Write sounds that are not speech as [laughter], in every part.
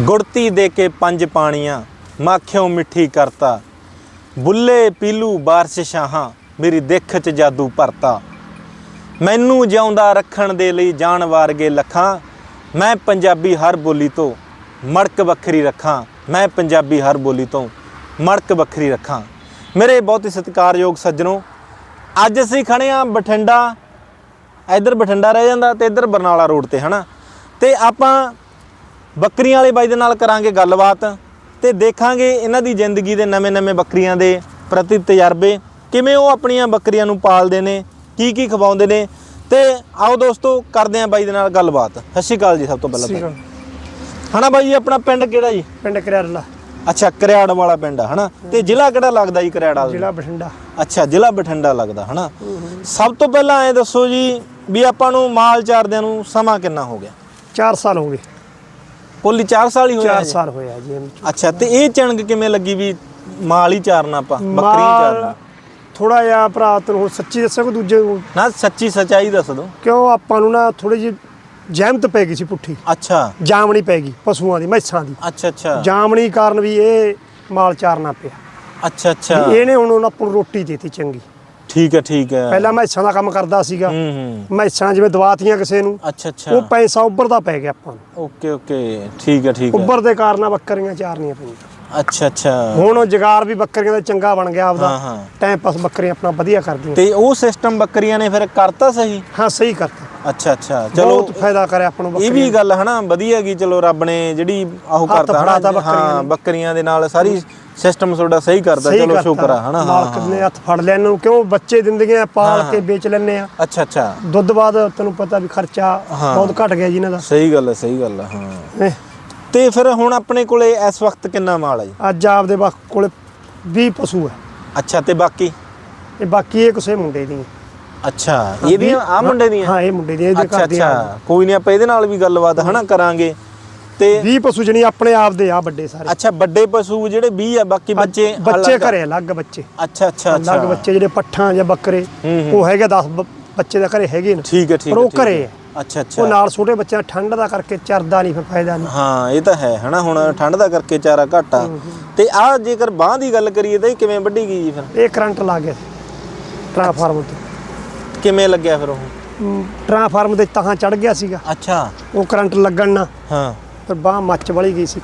ਗੁੜਤੀ ਦੇ ਕੇ ਪੰਜ ਪਾਣੀਆਂ, ਮਾਖਿਓ ਮਿੱਠੀ ਕਰਤਾ। ਬੁੱਲੇ ਪੀਲੂ ਬਾਰਸ਼ ਸ਼ਾਹਾਂ ਮੇਰੀ ਦਿੱਖ 'ਚ ਜਾਦੂ ਭਰਤਾ। ਮੈਨੂੰ ਜਿਉਂਦਾ ਰੱਖਣ ਦੇ ਲਈ ਜਾਨ ਵਾਰਗੇ ਲੱਖਾਂ, ਮੈਂ ਪੰਜਾਬੀ ਹਰ ਬੋਲੀ ਤੋਂ ਮੜਕ ਵੱਖਰੀ ਰੱਖਾਂ। ਮੈਂ ਪੰਜਾਬੀ ਹਰ ਬੋਲੀ ਤੋਂ ਮੜਕ ਵੱਖਰੀ ਰੱਖਾਂ। ਮੇਰੇ ਬਹੁਤ ਹੀ ਸਤਿਕਾਰਯੋਗ ਸੱਜਣੋ, ਅੱਜ ਅਸੀਂ ਖੜੇ ਆ ਬਠਿੰਡਾ। ਇੱਧਰ ਬਠਿੰਡਾ ਰਹਿ ਜਾਂਦਾ ਤੇ ਇੱਧਰ ਬਰਨਾਲਾ ਰੋਡ ਤੇ, ਹਨਾ? ਤੇ ਆਪਾਂ ਬੱਕਰੀਆਂ ਵਾਲੇ ਬਾਈ ਦੇ ਨਾਲ ਕਰਾਂਗੇ ਗੱਲਬਾਤ ਤੇ ਦੇਖਾਂਗੇ ਇਹਨਾਂ ਦੀ ਜ਼ਿੰਦਗੀ ਦੇ ਨਵੇਂ-ਨਵੇਂ ਬੱਕਰੀਆਂ ਦੇ ਪ੍ਰਤੀ ਤਜਰਬੇ ਕਿਵੇਂ ਉਹ ਆਪਣੀਆਂ ਬੱਕਰੀਆਂ ਨੂੰ ਪਾਲਦੇ ਨੇ ਕੀ ਕੀ ਖਵਾਉਂਦੇ ਨੇ ਤੇ ਆਓ ਦੋਸਤੋ ਕਰਦੇ ਆਂ ਬਾਈ ਦੇ ਨਾਲ ਗੱਲਬਾਤ। ਸਤਿ ਸ਼੍ਰੀ ਅਕਾਲ ਜੀ ਸਭ ਤੋਂ ਪਹਿਲਾਂ ਤਾਂ। ਹਨਾ ਬਾਈ ਆਪਣਾ ਪਿੰਡ ਕਿਹੜਾ ਜੀ? ਪਿੰਡ ਕਰਿਆਲਾ ਅੱਛਾ ਕਰਿਆੜ ਵਾਲਾ ਪਿੰਡ ਆ ਹਨਾ? ਤੇ ਜ਼ਿਲ੍ਹਾ ਕਿਹੜਾ ਲੱਗਦਾ ਜੀ ਕਰਿਆੜ ਜ਼ਿਲ੍ਹਾ ਬਠਿੰਡਾ। ਅੱਛਾ ਜ਼ਿਲ੍ਹਾ ਬਠਿੰਡਾ ਲੱਗਦਾ ਹਨਾ? ਸਭ ਤੋਂ ਪਹਿਲਾਂ ਐ ਦੱਸੋ ਜੀ ਵੀ ਆਪਾਂ ਨੂੰ ਮਾਲ ਚਾਰਦਿਆਂ ਨੂੰ ਸਮਾਂ ਕਿੰਨਾ ਹੋ ਗਿਆ? 4 ਸਾਲ ਹੋ ਗਏ। ਕੋਲੀ 4 ਸਾਲ ਹੀ ਹੋਇਆ 4 ਜੀ? ਸਾਲ ਹੋਇਆ ਜੀ। ਅੱਛਾ ਤੇ ਇਹ ਚਣਗ ਕਿਵੇਂ ਲੱਗੀ ਵੀ ਮਾਲ ਹੀ ਚਾਰਨਾ ਆਪਾਂ ਬੱਕਰੀ ਚਾਰਨਾ? ਥੋੜਾ ਜਿਹਾ ਭਰਾ ਤੈਨੂੰ ਹੁਣ ਸੱਚੀ ਦੱਸਾਂ ਕਿ ਦੂਜੇ ਨੂੰ? ਨਾ ਸੱਚੀ ਸਚਾਈ ਦੱਸ ਦੋ। ਕਿਉਂ ਆਪਾਂ ਨੂੰ ਨਾ ਥੋੜੀ ਜਿਹੀ ਜਹਿਮਤ ਪੈ ਗਈ ਸੀ ਪੁੱਠੀ। ਅੱਛਾ। ਜਾਮਣੀ ਪੈ ਗਈ ਪਸ਼ੂਆਂ ਦੀ ਮੈਸਾਂ ਦੀ। ਅੱਛਾ ਅੱਛਾ। ਜਾਮਣੀ ਕਾਰਨ ਵੀ ਇਹ ਮਾਲ ਚਾਰਨਾ ਪਿਆ। ਅੱਛਾ ਅੱਛਾ। ਇਹਨੇ ਹੁਣ ਉਹਨਾਂ ਆਪਾਂ ਨੂੰ ਰੋਟੀ ਦੇਤੀ ਚੰਗੀ। ਠੀਕ ਹੈ ਠੀਕ ਹੈ। ਪਹਿਲਾਂ ਮੈਸਾਂ ਦਾ ਕੰਮ ਕਰਦਾ ਸੀਗਾ। ਹੂੰ ਹੂੰ। ਮੈਸਾਂ ਜਿਵੇਂ ਦਵਾਤੀਆਂ ਕਿਸੇ ਨੂੰ ਅੱਛਾ ਉਹ ਅੱਛਾ ਪੈਸਾ ਉੱਭਰਦਾ ਪੈ ਗਿਆ ਆਪਾਂ ਨੂੰ। Okay okay. ਠੀਕ ਹੈ ਠੀਕ ਹੈ। ਉੱਭਰ ਦੇ ਕਾਰਨ ਬੱਕਰੀਆਂ ਚਾਰਨੀਆਂ ਪਈਆਂ। ਅੱਛਾ ਅੱਛਾ। ਹੁਣ ਉਹ ਜਗਾਰ ਵੀ ਬੱਕਰੀਆਂ ਦਾ ਚੰਗਾ ਬਣ ਗਿਆ ਆਪਦਾ। ਹਾਂ ਟਾਈਮ ਪਾਸ ਬੱਕਰੀਆਂ ਆਪਣਾ ਵਧੀਆ ਕਰਦੀਆਂ। ਤੇ ਉਹ ਸਿਸਟਮ ਬੱਕਰੀਆਂ ਨੇ ਫਿਰ ਕਰਤਾ ਸਹੀ? ਹਾਂ ਸਹੀ ਕਰਤਾ। ਅੱਛਾ ਅੱਛਾ। ਚਲੋ ਬਹੁਤ ਫਾਇਦਾ ਕਰਿਆ ਆਪਾਂ ਨੂੰ ਇਹ ਵੀ ਗੱਲ ਹਨਾ ਵਧੀਆ ਗਈ ਚਲੋ ਰੱਬ ਨੇ ਜਿਹੜੀ ਉਹ ਹੱਥ ਕਰਤਾ ਹਨਾ। ਹਾਂ। ਬੱਕਰੀਆਂ ਦੇ ਨਾਲ ਸਾਰੀ ਸਿਸਟਮ ਤੁਹਾਡਾ ਸਹੀ ਕਰਦਾ ਚਲੋ ਸ਼ੁਕਰ ਆ ਹਨਾ? ਹਾਂ ਮਾਲਕ ਨੇ ਹੱਥ ਫੜ ਲਿਆ ਇਹਨੂੰ ਕਿਉਂ? ਬੱਚੇ ਦਿੰਦੀਆਂ ਪਾਲ ਕੇ ਵੇਚ ਲੈਣੇ ਆ। ਅੱਛਾ ਅੱਛਾ। ਦੁੱਧ ਬਾਅਦ ਤੈਨੂੰ ਪਤਾ ਵੀ ਖਰਚਾ। ਬਹੁਤ ਘਟ ਗਿਆ ਜੀ ਇਹਨਾਂ ਦਾ। ਸਹੀ ਗੱਲ ਹੈ ਸਹੀ ਗੱਲ ਹੈ। ਹਾਂ? ਤੇ ਫਿਰ ਹੁਣ ਆਪਣੇ ਕੋਲੇ ਇਸ ਵਕਤ ਕਿੰਨਾ ਮਾਲ ਹੈ ਅੱਜ ਆਪਦੇ ਬਾ ਕੋਲੇ 20 ਪਸ਼ੂ ਹੈ ਅੱਛਾ ਤੇ ਬਾਕੀ? ਇਹ ਬਾਕੀ ਇਹ ਕਿਸੇ ਮੁੰਡੇ ਦੀ ਅੱਛਾ ਇਹਦੀਆਂ ਆ ਮੁੰਡੇ ਦੀਆਂ? ਹਾਂ ਇਹ ਮੁੰਡੇ ਦੀ ਇਹਦੇ ਘਰ ਦੇ ਅੱਛਾ। ਕੋਈ ਨਹੀਂ ਆਪਾਂ ਇਹਦੇ ਨਾਲ ਵੀ ਗੱਲਬਾਤ ਹਨਾ ਕਰਾਂਗੇ। ਤੇ 20 ਪਸ਼ੂ ਜਣੀ ਆਪਣੇ ਆਪ ਦੇ ਆ ਵੱਡੇ ਸਾਰੇ। ਅੱਛਾ ਵੱਡੇ ਪਸ਼ੂ ਜਿਹੜੇ 20 ਆ ਬਾਕੀ ਬੱਚੇ ਬੱਚੇ। ਘਰੇ ਅਲੱਗ ਬੱਚੇ। ਅੱਛਾ ਅੱਛਾ ਅੱਛਾ। ਅਲੱਗ ਬੱਚੇ ਜਿਹੜੇ ਪੱਠਾਂ ਜਾਂ ਬੱਕਰੇ। ਉਹ ਹੈਗੇ 10 ਬੱਚੇ ਦਾ ਘਰੇ ਹੈਗੇ ਨੇ। ਠੀਕ ਹੈ ਠੀਕ ਪਰ ਉਹ। ਘਰੇ ਹੈ। ਅੱਛਾ ਉਹ ਅੱਛਾ ਨਾਲ ਛੋਟੇ ਬੱਚਿਆਂ ਠੰਡ ਦਾ ਕਰਕੇ ਚਰਦਾ ਨਹੀਂ ਫਿਰ ਫਾਇਦਾ ਨਹੀਂ। ਹਾਂ ਇਹ ਤਾਂ ਹੈ ਹਨਾ ਹੁਣ ਠੰਡ ਦਾ ਕਰਕੇ ਚਾਰਾ ਘੱਟ ਆ। ਤੇ ਆ ਜੇਕਰ ਬਾਹ ਦੀ ਗੱਲ ਕਰੀਏ ਤਾਂ ਇਹ ਕਿਵੇਂ ਵੱਢੀ ਗਈ ਜੀ ਫਿਰ? ਇਹ ਕਰੰਟ ਲੱਗ ਗਿਆ ਟ੍ਰਾਂਸਫਾਰਮਰ ਤੇ। ਕਿਵੇਂ ਲੱਗਿਆ ਫਿਰ ਉਹ? ਟ੍ਰਾਂਸਫਾਰਮਰ ਦੇ ਤਾਂ ਚੜ ਗਿਆ ਸੀਗਾ। ਅੱਛਾ। ਉਹ ਕਰੰਟ ਲੱਗਣ ਨਾਲ। ਹਾਂ। ਫਿਰ ਬਾਹ ਮੱਚ ਵਲੀ ਗਈ ਸੀ।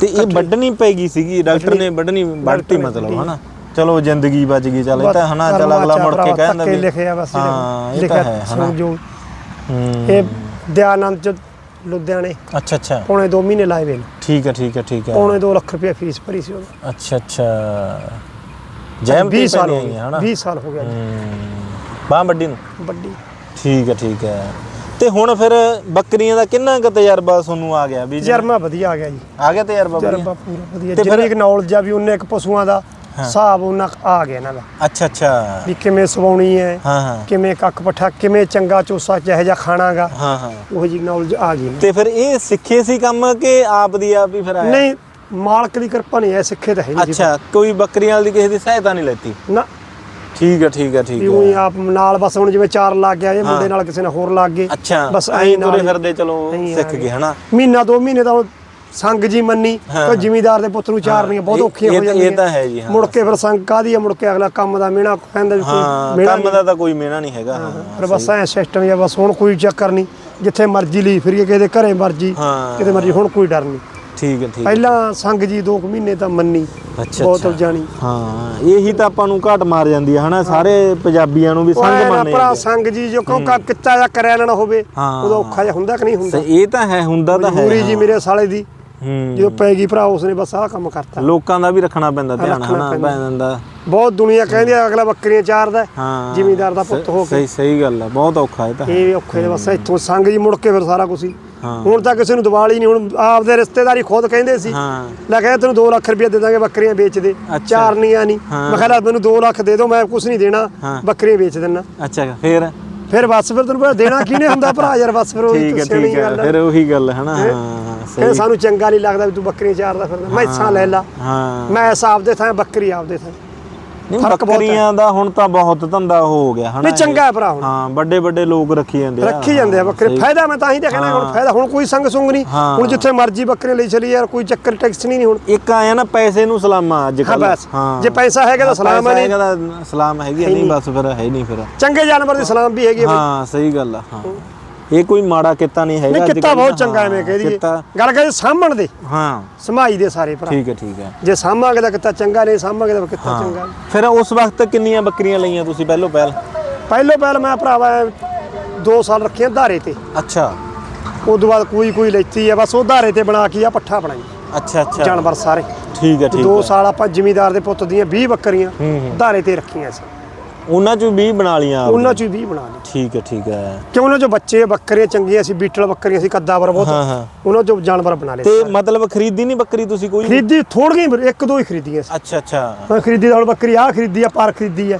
ਤੇ ਇਹ ਵੱਢਣੀ ਪੈ ਗਈ ਸੀਗੀ ਡਾਕਟਰ ਨੇ ਵੱਢਣੀ ਵੱਢਤੀ ਮਤਲਬ। ਹਨਾ? ਚਲੋ ਜ਼ਿੰਦਗੀ ਬਚ ਗਈ ਚੱਲ ਇਹ ਤਾਂ ਹਨਾ ਚੱਲ ਅਗਲਾ ਮੁੜ ਕੇ ਕਹਿੰਦਾ ਵੀ ਲਿਖਿਆ ਬਸ ਹਾਂ ਇਹ ਤਾਂ ਹੈ ਹਨਾ? ਇਹ ਦਿਆਨੰਦ ਚ ਲੁਧਿਆਣੇ। ਅੱਛਾ ਅੱਛਾ। ਪੌਣੇ 2 ਮਹੀਨੇ ਲਾਏ ਵੇ ਠੀਕ ਹੈ ਠੀਕ ਹੈ ਠੀਕ ਹੈ। ਪੌਣੇ 2 ਲੱਖ ਰੁਪਏ ਫੀਸ ਭਰੀ ਸੀ ਉਹ ਅੱਛਾ ਅੱਛਾ। ਜੈਮ 20 ਸਾਲ ਹੋ ਗਏ ਗਏ ਹਨਾ? 20 ਸਾਲ ਹੋ ਗਿਆ ਬਾਹ ਵੱਡੀ ਨੂੰ? ਵੱਡੀ ਠੀਕ ਹੈ ਠੀਕ ਹੈ। ਤੇ ਹੁਣ ਫਿਰ ਬੱਕਰੀਆਂ ਦਾ ਕਿੰਨਾ ਕੁ ਤਜਰਬਾ ਤੁਹਾਨੂੰ ਆ ਗਿਆ ਵੀ ਜਰਮਾ ਵਧੀਆ ਆ ਗਿਆ ਜੀ। ਆ ਗਿਆ ਤਜਰਬਾ ਵਧੀਆ? ਜਰਮਾ ਪੂਰਾ ਵਧੀਆ। ਤੇ ਫਿਰ- ਜਿੰਨੀ ਕੁ ਨੌਲੇਜ ਆ ਵੀ ਉਹਨੇ ਇੱਕ ਪਸ਼ੂਆਂ ਦਾ ਹਿਸਾਬ ਉਹਨਾਂ ਕੁ ਆ ਗਿਆ ਇਹਨਾਂ ਦਾ। ਅੱਛਾ ਅੱਛਾ। ਵੀ ਕਿਵੇਂ ਸਵਾਉਣੀ ਹੈ ਹਾਂ ਹਾਂ। ਕਿਵੇਂ ਕੱਖ ਪੱਠਾ ਕਿਵੇਂ ਚੰਗਾ ਚੋਸਾ ਜਿਹੋ ਜਿਹਾ ਖਾਣਾਗਾ ਹਾਂ ਹਾਂ। ਉਹ ਜੀ ਨੌਲੇਜ ਆ ਗਈ ਤੇ ਫਿਰ ਇਹ ਸਿੱਖੇ ਸੀ ਕੰਮ ਕਿ ਆਪ ਦੀ ਆਪ ਹੀ ਫਿਰ ਆਇਆ? ਨਹੀਂ ਮਾਲਕ ਦੀ ਕਿਰਪਾ ਨਹੀਂ ਐ ਸਿੱਖੇ ਤਾਂ ਹੈ ਨਹੀਂ ਜੀ। ਅੱਛਾ ਕੋਈ ਬੱਕਰੀਆਂ ਵਾਲੀ ਕਿਸੇ ਦੀ ਸਹਾਇਤਾ ਨਹੀਂ ਲੈਤੀ? ਨਾ ਠੀਕ ਹੈ ਠੀਕ ਹੈ ਠੀਕ ਵੀ ਉਹੀ ਹੈ ਆਪ ਨਾਲ ਬਸ ਹੁਣ ਜਿਵੇਂ ਚਾਰ ਲੱਗ ਗਿਆ ਇਹ ਮੁੰਡੇ ਨਾਲ ਕਿਸੇ ਨੇ ਹੋਰ ਲੱਗ ਗਏ। ਅੱਛਾ ਬਸ ਐਂ ਐਂ ਤੁਰੇ ਹੀ- ਫਿਰਦੇ ਚਲੋ ਸਿੱਖ ਗਏ। ਹਨਾ। ਮਹੀਨਾ ਦੋ ਮਹੀਨੇ ਉਹ ਸੰਗ ਜੀ ਮੰਨੀ ਹਾਂ। ਜ਼ਿਮੀਦਾਰ ਦੇ ਪੁੱਤ ਨੂੰ ਚਾਰਨੀਆਂ ਬਹੁਤ ਇਹ- ਔਖੀਆਂ ਇਹ ਹੋ ਤਾਂ- ਜਾਂਦੀਆਂ। ਇਹ ਤਾਂ ਹੈ ਜੀ, ਹਾਂ। ਮੁੜ ਕੇ ਫਿਰ ਸੰਗ ਕਾਦੀ ਆ? ਮੁੜ ਕੇ ਅਗਲਾ ਕੰਮ ਦਾ ਮਿਹਣਾ ਕਹਿੰਦਾ ਵੀ ਹਾਂ ਕੋਈ ਮਿਹਣਾ ਕੰਮ ਦਾ ਤਾਂ ਕੋਈ ਮੇਣਾ ਨਹੀਂ ਹੈਗਾ। ਹਾਂ ਫਿਰ ਬਸ ਐ ਸਿਸਟਮ ਜਾਂ ਬਸ ਹੁਣ ਕੋਈ ਚੱਕਰ ਨਹੀਂ। ਜਿੱਥੇ ਮਰਜ਼ੀ ਲਈ ਫਿਰੀਏ ਕਿਸੇ ਦੇ ਘਰੇ ਮਰਜ਼ੀ ਹਾਂ। ਕਿਤੇ ਮਰਜ਼ੀ ਹੁਣ ਕੋਈ ਡਰ ਨਹੀਂ। ਠੀਕ ਹੈ ਠੀਕ ਹੈ। ਪਹਿਲਾਂ ਸੰਗ ਜੀ ਦੋ ਕੁ ਮਹੀਨੇ ਤਾਂ ਮੰਨੀ ਅੱਛਾ ਉਲਝਾਣੀ ਹਾਂ ਇਹੀ ਤਾਂ ਆਪਾਂ ਨੂੰ ਘਾਟ ਮਾਰ ਜਾਂਦੀ ਹੈ ਹਨਾ? ਸਾਰੇ ਪੰਜਾਬੀਆਂ ਨੂੰ ਵੀ ਸੰਗ ਮੰਨੇ ਭਰਾ ਜਾਂਦੇ ਆ। ਸੰਗ ਜੀ ਜੋ ਕਿਉਂ ਕਿੱਤਾ ਜਾਂ ਕਰਿਆ ਲੈਣਾ ਹੋਵੇ। ਉਦੋਂ ਔਖਾ ਜਿਹਾ ਹੁੰਦਾ ਕਿ ਨਹੀਂ ਹੁੰਦਾ? ਇਹ ਤਾਂ ਹੈ ਹੁੰਦਾ ਤਾਂ ਹੈ ਪੂਰੀ ਜੀ ਮੇਰੇ ਸਾਲੇ ਦੀ ਜਦੋਂ ਪੈ ਗਈ ਭਰਾ ਉਸਨੇ ਬਸ ਆਹ ਕੰਮ ਕਰਤਾ। ਲੋਕਾਂ ਦਾ ਵੀ ਰੱਖਣਾ ਪੈਂਦਾ ਧਿਆਨ ਹਨਾ? ਪੈਂਦਾ। ਦਾ। ਬਹੁਤ ਦੁਨੀਆ ਕਹਿੰਦੀ ਆ ਅਗਲਾ ਬੱਕਰੀਆਂ ਚਾਰਦਾ ਹਾਂ। ਜ਼ਿਮੀਦਾਰ ਦਾ ਪੁੱਤ ਹੋ ਕੇ। ਸਹੀ ਸਹੀ ਗੱਲ ਹੈ ਬਹੁਤ ਔਖਾ ਇਹ ਤਾਂ ਇਹ ਔਖੇ ਦੇ ਬਸ ਇੱਥੋਂ ਸੰਗ ਜੀ ਮੁੜ ਕੇ ਫਿਰ ਸਾਰਾ ਕੁਝ ਹਾਂ। ਹੁਣ ਤਾਂ ਕਿਸੇ ਨੂੰ ਦਿਵਾਲੀ ਨਹੀਂ ਹੁਣ ਆਪਦੇ ਰਿਸ਼ਤੇਦਾਰੀ ਖੁਦ ਕਹਿੰਦੇ ਸੀ। ਲੈ ਕਹਿੰਦੇ ਤੈਨੂੰ 2 ਲੱਖ ਰੁਪਏ ਦੇ ਦਾਂਗੇ ਬੱਕਰੀਆਂ ਵੇਚ ਦੇ। ਚਾਰਨੀਆਂ ਨਹੀਂ। ਮੈਂ ਕਿਹਾ ਮੈਨੂੰ 2 ਲੱਖ ਦੇ ਦਿਓ ਮੈਂ ਕੁਝ ਨਹੀਂ ਦੇਣਾ। ਹਾਂ। ਬੱਕਰੀਆਂ ਵੇਚ ਦੇਣਾ ਅੱਛਾ ਫੇਰ? ਫਿਰ ਬਸ ਫਿਰ ਤੈਨੂੰ ਪਤਾ ਦੇਣਾ ਕਿਹਨੇ ਹੁੰਦਾ ਭਰਾ ਯਾਰ ਬਸ ਫਿਰ ਉਹੀ ਠੀਕ ਹੈ ਠੀਕ ਹੈ ਗੱਲ ਫਿਰ ਉਹੀ ਗੱਲ ਹੈ ਨਾ। ਹਾਂ? ਸਾਨੂੰ ਚੰਗਾ ਨਹੀਂ ਲੱਗਦਾ ਵੀ ਤੂੰ ਬੱਕਰੀਆਂ ਚਾਰਦਾ ਫਿਰਦਾ। ਮੈਸਾਂ ਲੈ ਲਾ। ਹਾਂ। ਮੈਂ ਆਪਦੇ ਥਾਂ ਬੱਕਰੀ ਆਪਦੇ ਥਾਂ। ਫ਼ਰਕ ਬਹੁਤ ਹੈ। ਬੱਕਰੀਆਂ ਦਾ ਹੁਣ ਤਾਂ ਬਹੁਤ ਧੰਦਾ ਹੋ ਗਿਆ ਹਨਾ ਨਹੀਂ ਚੰਗਾ ਹੈ ਭਰਾ ਹੁਣ। ਹਾਂ ਵੱਡੇ ਵੱਡੇ ਲੋਕ ਰੱਖੀ ਜਾਂਦੇ ਆ। ਰੱਖੀ ਜਾਂਦੇ ਆ ਬੱਕਰੇ। ਫਾਇਦਾ ਮੈਂ ਤਾਂ ਹੀ ਦੇਖਣਾ ਹੁਣ ਫਾਇਦਾ ਹੁਣ ਕੋਈ ਸੰਗ ਸੁੰਗ ਨਹੀਂ। ਹਾਂ। ਹੁਣ ਜਿੱਥੇ ਮਰਜ਼ੀ ਬੱਕਰੇ ਲਈ ਚਲੀ ਯਾਰ ਕੋਈ ਚੱਕਰ ਟੈਕਸ ਨਹੀਂ ਹੁਣ। ਇੱਕ ਆਇਆ ਨਾ ਪੈਸੇ ਨੂੰ ਸਲਾਮਾ ਅੱਜ ਹਾਂ ਕੱਲ ਬਸ। ਜੇ ਪੈਸਾ ਹੈਗਾ ਤਾਂ ਸਲਾਮ ਹੈ ਪੈਸਾ ਨਹੀਂ ਹੈਗਾ ਤਾਂ ਸਲਾਮ ਹੈਗੀ ਆ, ਨਹੀਂ ਬਸ ਫਿਰ ਹੈ ਨਹੀਂ ਫਿਰ। ਚੰਗੇ ਜਾਨਵਰ ਦੀ ਸਲਾਮ ਵੀ ਹੈਗੀ ਹੈ ਬਈ। ਹਾਂ ਸਹੀ ਗੱਲ ਆ ਹਾਂ। ਇਹ ਕੋਈ ਮਾੜਾ ਕਿੱਤਾ ਨਹੀਂ ਹੈਗਾ ਨਹੀਂ ਕਿੱਤਾ ਬਹੁਤ ਚੰਗਾ ਐਵੇਂ ਕਹਿ ਦਈਏ। ਗੱਲ ਕਰੀਏ ਸਾਂਭਣ ਦੇ। ਹਾਂ। ਸਮਾਈ ਦੇ ਸਾਰੇ ਭਰਾ। ਠੀਕ ਹੈ ਠੀਕ ਹੈ। ਜੇ ਸਾਂਭਾਂਗੇ ਤਾਂ ਕਿੱਤਾ ਚੰਗਾ ਨਹੀਂ ਸਾਂਭਾਂਗੇ ਤਾਂ ਕਿੱਤਾ ਚੰਗਾ। ਫਿਰ ਉਸ ਵਕਤ ਕਿੰਨੀਆਂ ਬੱਕਰੀਆਂ ਲਈਆਂ ਤੁਸੀਂ ਪਹਿਲੋਂ ਪਹਿਲ? ਪਹਿਲੋ ਪਹਿਲ ਮੈਂ ਭਰਾਵਾ 2 ਸਾਲ ਰੱਖੀਆਂ ਧਾਰੇ ਤੇ। ਅੱਛਾ। ਉਦੋਂ ਬਾਅਦ ਕੋਈ ਕੋਈ ਲੈਤੀ ਆ ਬਸ ਉਹ ਧਾਰੇ ਤੇ ਬਣਾ ਕੇ ਆ ਪੱਠਾ ਬਣਾਈ। ਅੱਛਾ ਅੱਛਾ। ਜਾਨਵਰ ਸਾਰੇ। ਠੀਕ ਹੈ ਠੀਕ 2 ਹੈ। ਸਾਲ ਆਪਾਂ ਜ਼ਿਮੀਦਾਰ ਦੇ ਪੁੱਤ ਦੀਆਂ 20 ਬੱਕਰੀਆਂ। ਧਾਰੇ ਤੇ ਰੱਖੀਆਂ ਸੀ। ਉਹਨਾਂ ਚੋਂ 20 ਬਣਾ ਲੀਆਂ ਆਪ ਉਹਨਾਂ ਚੋਂ 20 ਬਣਾ ਲਈ ਠੀਕ ਹੈ ਠੀਕ ਹੈ। ਕਿਉਂ ਉਹਨਾਂ ਚੋਂ ਬੱਚੇ ਬੱਕਰੀਆਂ ਚੰਗੀਆਂ ਸੀ ਬੀਟਲ ਬੱਕਰੀਆਂ ਸੀ ਕੱਦਾਵਰ ਬਹੁਤ। ਹਾਂ, ਹਾਂ। ਉਹਨਾਂ ਚੋਂ ਜਾਨਵਰ ਬਣਾ ਲਏ ਤੇ ਮਤਲਬ ਖਰੀਦੀ ਨਹੀਂ ਬੱਕਰੀ ਤੁਸੀਂ ਕੋਈ? ਖਰੀਦੀ ਥੋੜੀਆਂ ਹੀ ਇੱਕ ਦੋ ਹੀ ਖਰੀਦੀਆਂ ਸੀ ਅੱਛਾ ਅੱਛਾ। ਮੈਂ ਖਰੀਦੀ ਤਾਂ ਹੁਣ ਬੱਕਰੀ ਆ ਖਰੀਦੀ ਆ ਪਰ ਖਰੀਦੀ ਆ।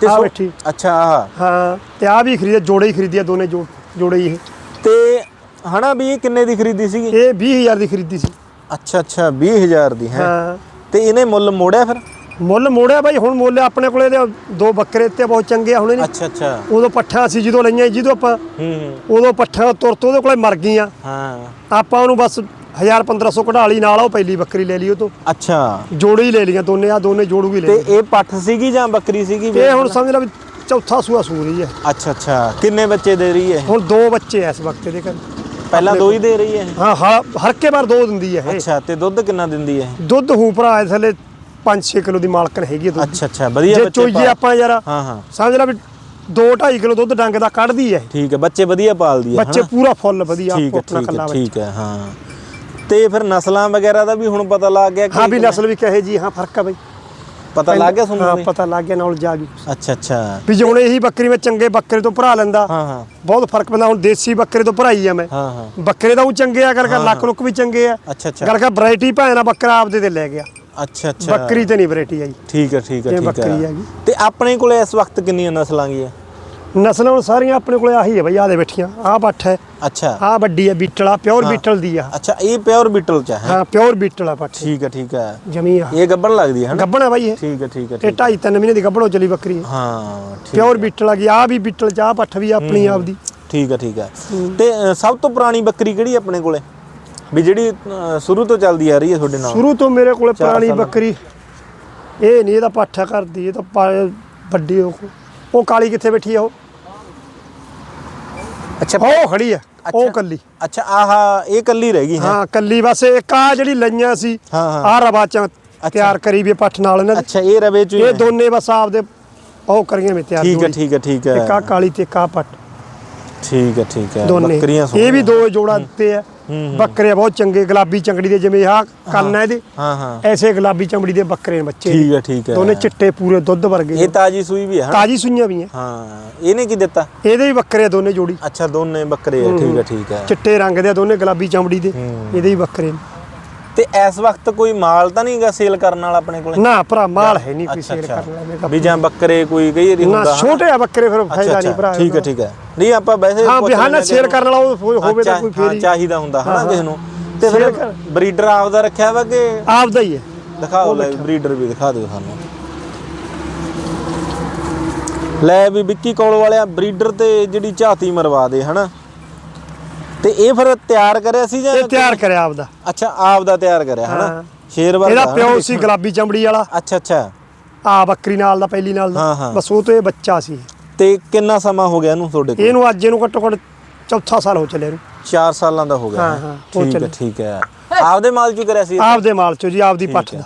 ਤੇ ਆ ਸੋ- ਬੈਠੀ। ਅੱਛਾ ਆਹ। ਹਾਂ ਤੇ ਆ ਵੀ ਖਰੀਦੀ ਜੋੜੇ ਹੀ ਖਰੀਦੀ ਆ ਦੋਨੇ ਜੋ ਜੋੜੇ ਹੀ। ਇਹ ਤੇ ਹਨਾ ਵੀ ਇਹ ਕਿੰਨੇ ਦੀ ਖਰੀਦੀ ਸੀਗੀ? ਇਹ 20000 ਦੀ ਖਰੀਦੀ ਸੀ। ਅੱਛਾ ਅੱਛਾ 20000 ਦੀ ਹੈ। ਹਾਂ। ਤੇ ਇਹਨੇ ਮੁੱਲ ਮੋੜਿਆ ਫਿਰ? ਮੁੱਲ ਮੋੜਿਆ ਬਾਈ ਹੁਣ ਮੁੱਲ ਆਪਣੇ ਕੋਲੇ ਦੇ ਦੋ ਬੱਕਰੇ ਤੇ ਬਹੁਤ ਚੰਗੇ ਆ ਹੁਣ ਇਹਨੇ ਅੱਛਾ ਅੱਛਾ। ਉਦੋਂ ਪੱਠਾ ਸੀ ਜਦੋਂ ਲਈਆਂ ਜਦੋਂ ਆਪਾਂ ਹੂੰ ਉਦੋਂ ਪੱਠਾ ਤੁਰਤ ਉਹਦੇ ਕੋਲੇ ਮਰ ਗਈਆਂ। ਹਾਂ। ਆਪਾਂ ਉਹਨੂੰ ਬਸ 1000 1500 ਕਢਾ ਲਈ ਨਾਲ ਉਹ ਪਹਿਲੀ ਬੱਕਰੀ ਲੈ ਲਈ ਉਹ ਤੋਂ ਅੱਛਾ। ਜੋੜੇ ਲੈ ਲਈਆਂ ਦੋਨੇ ਆ ਦੋਨੇ ਜੋੜੂ ਵੀ ਲੈ ਤੇ ਇਹ ਪੱਠ ਸੀਗੀ ਜਾਂ ਬੱਕਰੀ ਸੀਗੀ ਲਈ ਇਹ ਹੁਣ ਸਮਝ ਲੈ ਵੀ ਚੌਥਾ ਸੂਆ ਸੂ ਰਹੀ ਹੈ। ਅੱਛਾ ਅੱਛਾ। ਕਿੰਨੇ ਬੱਚੇ ਦੇ ਰਹੀ ਹੈ? ਹੁਣ ਦੋ ਬੱਚੇ ਐ ਇਸ ਵਕਤ ਦੇ ਘਰ। ਪਹਿਲਾਂ ਦੋ ਹੀ ਦੇ ਰਹੀ ਹੈ? ਹਾਂ ਹ- ਹਰ ਕੇ ਬਾਰ ਦੋ ਦਿੰਦੀ ਹੈ ਅੱਛਾ ਤੇ ਦੁੱਧ ਕਿੰਨਾ ਦਿੰਦੀ ਹੈ? ਦੁੱਧ ਹੂ ਭਰਾ ਇਸ ਥੱਲੇ 5-6 ਕਿਲੋ ਦੀ ਮਾਲਕਣ ਹੈਗੀ ਦੁੱਧ ਅੱਛਾ ਅੱਛਾ ਵਧੀਆ ਜੇ ਬੱਚੇ ਚੋਈਏ ਆਪਾਂ ਯਾਰ ਹਾਂ ਹਾਂ। ਸਮਝ ਲੈ ਵੀ 2-2.5 ਕਿਲੋ ਦੁੱਧ ਡੰਗ ਦਾ ਕੱਢਦੀ ਹੈ ਠੀਕ ਹੈ ਬੱਚੇ ਵਧੀਆ ਪਾਲਦੀ ਹੈ ਬੱਚੇ ਹਨਾ? ਪੂਰਾ ਫੁੱਲ ਵਧੀਆ ਠੀਕ ਹੈ ਆਪਣਾ ਠੀਕ ਕੱਲਾ ਬੱਚਾ। ਠੀਕ ਹੈ। ਹਾਂ ਤੇ ਫਿਰ ਨਸਲਾਂ ਵਗੈਰਾ ਦਾ ਵੀ ਹੁਣ ਪਤਾ ਲੱਗ ਗਿਆ ਕਿ ਹਾਂ ਵੀ ਨਸਲ ਵੀ ਕਹੇ ਜੀ ਹਾਂ ਫ਼ਰਕ ਹੈ ਬਈ। ਪਤਾ ਲੱਗ ਗਿਆ ਹਾਂ ਤੁਹਾਨੂੰ ਪਤਾ ਲੱਗ ਗਿਆ ਨਾਲ ਜਾ ਗਈ। ਅੱਛਾ ਅੱਛਾ। ਵੀ ਜੇ ਹੁਣ ਇਹੀ ਬੱਕਰੀ ਮੈਂ ਚੰਗੇ ਬੱਕਰੇ ਤੋਂ ਭਰਾ ਲੈਂਦਾ ਹਾਂ ਹਾਂ। ਬਹੁਤ ਫ਼ਰਕ ਪੈਂਦਾ ਹੁਣ ਦੇਸੀ ਬੱਕਰੇ ਤੋਂ ਭਰਾਈ ਆ ਮੈਂ। ਹਾਂ ਹਾਂ। ਬੱਕਰੇ ਤਾਂ ਉਹ ਚੰਗੇ ਆ ਕਰਕੇ ਲੱਕ ਲੁੱਕ ਵੀ ਚੰਗੇ ਆ। ਅੱਛਾ ਅੱਛਾ। ਗੱਲ ਕਰ ਵੈਰਾਈਟੀ ਭਾਣਾ ਬੱਕਰਾ ਆਪਦੇ ਤੇ ਲੈ ਗਿਆ। ਅੱਛਾ ਅੱਛਾ। ਬੱਕਰੀ ਤੇ ਨਹੀਂ ਵੈਰਾਈਟੀ ਆਈ। ਠੀਕ ਹੈ ਠੀਕ ਹੈ ਠੀਕ ਬੱਕਰੀ ਹੈ ਹੈਗੀ। ਤੇ ਆਪਣੇ ਕੋਲੇ ਇਸ ਵਕਤ ਕਿੰਨੀਆਂ ਨਸਲਾਂ ਗਈਆਂ ਨਸਲਾਂ ਹੁਣ ਸਾਰੀਆਂ ਆਪਣੇ ਕੋਲੇ ਆਹੀ ਹੈ ਬਈ ਆਹ ਦੇ ਬੈਠੀਆਂ ਆਹ ਬੱਠ ਹੈ ਅੱਛਾ। ਆਹ ਵੱਡੀ ਹੈ ਬੀਟਲ ਆ ਪਿਓਰ ਬੀਟਲ ਦੀ ਆ। ਅੱਛਾ ਇਹ ਪਿਓਰ ਬੀਟਲ ਚ ਹੈ? ਹਾਂ ਪਿਓਰ ਬੀਟਲ ਆ ਪੱਠ। ਠੀਕ ਹੈ ਠੀਕ ਹੈ ਜਮੀ ਆ। ਇਹ ਗੱਬਣ ਲੱਗਦੀ ਹੈ ਹਨਾ ਗੱਬਣ ਆ ਬਾਈ ਇਹ। ਠੀਕ ਹੈ ਠੀਕ ਹੈ ਇਹ ਠੀਕ ਢਾਈ ਤਿੰਨ ਮਹੀਨੇ ਦੀ ਗੱਬਣੋਂ ਚਲੀ ਬੱਕਰੀ ਹਾਂ ਠੀਕ ਪਿਓਰ ਬੀਟਲ ਆ ਗਈ ਆ ਵੀ ਬੀਟਲ ਚ ਆ ਪੱਠ ਵੀ ਆਪਣੀ ਆਪਦੀ। ਠੀਕ ਹੈ ਠੀਕ ਹੈ। ਤੇ ਸਭ ਤੋਂ ਪੁਰਾਣੀ ਬੱਕਰੀ ਕਿਹੜੀ ਹੈ ਆਪਣੇ ਕੋਲੇ? ਵੀ ਜਿਹੜੀ ਸ਼ੁਰੂ ਤੋਂ ਚੱਲਦੀ ਆ ਰਹੀ ਹੈ ਤੁਹਾਡੇ ਨਾਲ? ਸ਼ੁਰੂ ਤੋਂ ਮੇਰੇ ਕੋਲੇ ਪੁਰਾਣੀ ਬੱਕਰੀ ਇਹ ਨਹੀਂ ਇਹਦਾ ਪਾਠਾ ਕਰਦੀ ਇਹ ਤਾਂ ਵੱਡੀ ਉਹ ਉਹ ਕਾਲੀ ਕਿੱਥੇ ਬੈਠੀ ਆ ਉਹ ਅੱਛਾ ਉਹ ਖੜੀ ਆ ਉਹ। ਕੱਲੀ ਅੱਛਾ ਆਹ ਇਹ ਕੱਲੀ ਰਹਿ ਗਈ ਹੈ ਹਾਂ ਕੱਲੀ ਬਸ ਇੱਕ ਆ ਜਿਹੜੀ ਲਈਆਂ ਸੀ ਹਾਂ, ਹਾਂ। ਆ ਰਵਾਚਾਂ ਤਿਆਰ ਕਰੀ ਵੀ ਪੱਠ ਨਾਲ ਇਹਨਾਂ ਅੱਛਾ ਇਹ ਰਵੇ ਚ ਹੀ ਇਹ ਹੈ। ਦੋਨੇ ਬਸ ਆਪਦੇ ਉਹ ਕਰੀਆਂ ਵੀ ਤਿਆਰ ਠੀਕ ਹੈ। ਠੀਕ ਹੈ ਠੀਕ ਇੱਕ ਆ ਹੈ ਕਾਲੀ ਤੇ ਇੱਕ ਆ ਪੱਟ ਠੀਕ ਹੈ ਠੀਕ ਹੈ। ਦੋਨੇ। ਬੱਕਰੀਆਂ ਇਹ ਵੀ ਸੋਹਣੀਆਂ। ਦੋ ਜੋੜਾ ਦਿੱਤੇ ਆ। ਹੂੰ, ਬੱਕਰੇ ਬਹੁਤ ਚੰਗੇ। ਗੁਲਾਬੀ ਚੰਗੜੀ ਦੇ ਜਿਵੇਂ ਆਹ ਕੰਨ ਆ ਇਹਦੇ। ਹਾਂ ਹਾਂ ਐਸੇ ਗੁਲਾਬੀ ਚਮੜੀ ਦੇ ਬੱਕਰੇ ਨੇ ਬੱਚੇ ਠੀਕ ਹੈ ਠੀਕ ਹੈ। ਦੋਨੇ ਚਿੱਟੇ ਪੂਰੇ ਦੁੱਧ ਵਰਗੇ ਇਹ ਤਾਜੀ ਸੂਈ ਵੀ ਹੈ? ਤਾਜੀ ਸੁਈਆਂ ਵੀ ਆ। ਹਾਂ ਇਹਨੇ ਕੀ ਦਿੱਤਾ? ਇਹਦੇ ਵੀ ਬੱਕਰੇ ਦੋਨੇ ਜੋੜੀ। ਅੱਛਾ ਦੋਨੇ ਬੱਕਰੇ ਆ। ਠੀਕ ਹੈ। ਠੀਕ ਹੈ। ਚਿੱਟੇ ਰੰਗ ਦੇ ਆ ਦੋਨੇ ਗੁਲਾਬੀ ਚਮੜੀ ਦੇ। ਹੂੰ। ਇਹਦੇ ਵੀ ਬੱਕਰੇ ਨੇ। ਤੇ ਇਸ ਵਕਤ ਕੋਈ ਮਾਲ ਤਾਂ ਨਹੀਂਗਾ ਸੇਲ ਕਰਨ ਵਾਲਾ ਆਪਣੇ ਕੋਲੇ? ਨਾ ਭਰਾ ਮਾਲ ਹੈ ਨਹੀਂ ਕੋਈ ਸੇਲ ਕਰਨ ਵਾਲਾ ਵੀ ਜਾਂ ਬੱਕਰੇ ਕੋਈ ਕਈ ਨਾ ਹੁੰਦਾ ਹਨਾ? ਛੋਟੇ ਆ ਬੱਕਰੇ ਫਿਰ ਫਾਇਦਾ ਨਹੀਂ ਭਰਾ ਠੀਕ ਹੈ ਠੀਕ ਹੈ। ਨਹੀਂ ਆਪਾਂ ਵੈਸੇ ਹਾਂ ਨਾ ਹਾਂ ਸੇਲ ਕਰਨ ਵਾਲਾ ਹੋਵੇ ਤਾਂ ਕੋਈ ਫੇਰ ਚਾਹੀਦਾ ਹੁੰਦਾ ਹਨਾ ਕਿਸੇ ਨੂੰ? ਤੇ ਫਿਰ ਬਰੀਡਰ ਆਪਦਾ ਰੱਖਿਆ ਵਾ ਕਿ ਆਪਦਾ ਹੀ ਹੈ। ਦਿਖਾਓ ਲੈ ਬਰੀਡਰ ਵੀ ਦਿਖਾ ਦਿਓ ਸਾਨੂੰ। ਲੈ ਵੀ ਵਿੱਕੀ ਕੋਲ ਵਾਲਿਆ ਬਰੀਡਰ ਤੇ ਜਿਹੜੀ ਝਾਤੀ ਮਰਵਾ ਦੇ ਹਨਾ? ਤੇ ਇਹ ਫਿਰ ਤਿਆਰ ਕਰਿਆ ਸੀ ਜਾਂ ਇਹ ਤਿਆਰ ਕਰਿਆ ਆਪਦਾ ਅੱਛਾ ਆਪ ਦਾ ਤਿਆਰ ਕਰਿਆ ਹਨਾ ਹਾਂ। ਸ਼ੇਰ ਵਰਗਾ ਇਹਦਾ ਹਨਾ ਪਿਓ ਸੀ ਗੁਲਾਬੀ ਚਮੜੀ ਵਾਲਾ ਅੱਛਾ ਅੱਛਾ ਆ ਬੱਕਰੀ ਨਾਲ ਦਾ ਪਹਿਲੀ ਨਾਲ ਹਾਂ, ਦਾ। ਬਸ ਉਹ ਤੋਂ ਇਹ ਬੱਚਾ ਸੀ ਤੇ ਕਿੰਨਾ ਸਮਾਂ ਹੋ ਗਿਆ ਇਹਨੂੰ ਤੁਹਾਡੇ ਕੋਲ ਇਹਨੂੰ ਅੱਜ ਇਹਨੂੰ ਘੱਟੋ ਘੱਟ ਚੌਥਾ ਸਾਲ ਹੋ ਚੱਲਿਆ ਇਹਨੂੰ 4 ਸਾਲਾਂ ਦਾ ਹੋ ਗਿਆ ਹਾਂ, ਹੈਂ? ਹਾਂ, ਹੋ ਠੀਕ ਹੈ ਚੱਲਿਆ। ਠੀਕ ਹੈ ਆਪਦੇ ਮਾਲ ਚੋਂ ਕਰਿਆ ਸੀ ਇਹ? ਆਪਦੇ ਮਾਲ ਚੋਂ ਜੀ ਆਪਦੀ ਪੱਠ ਦਾ।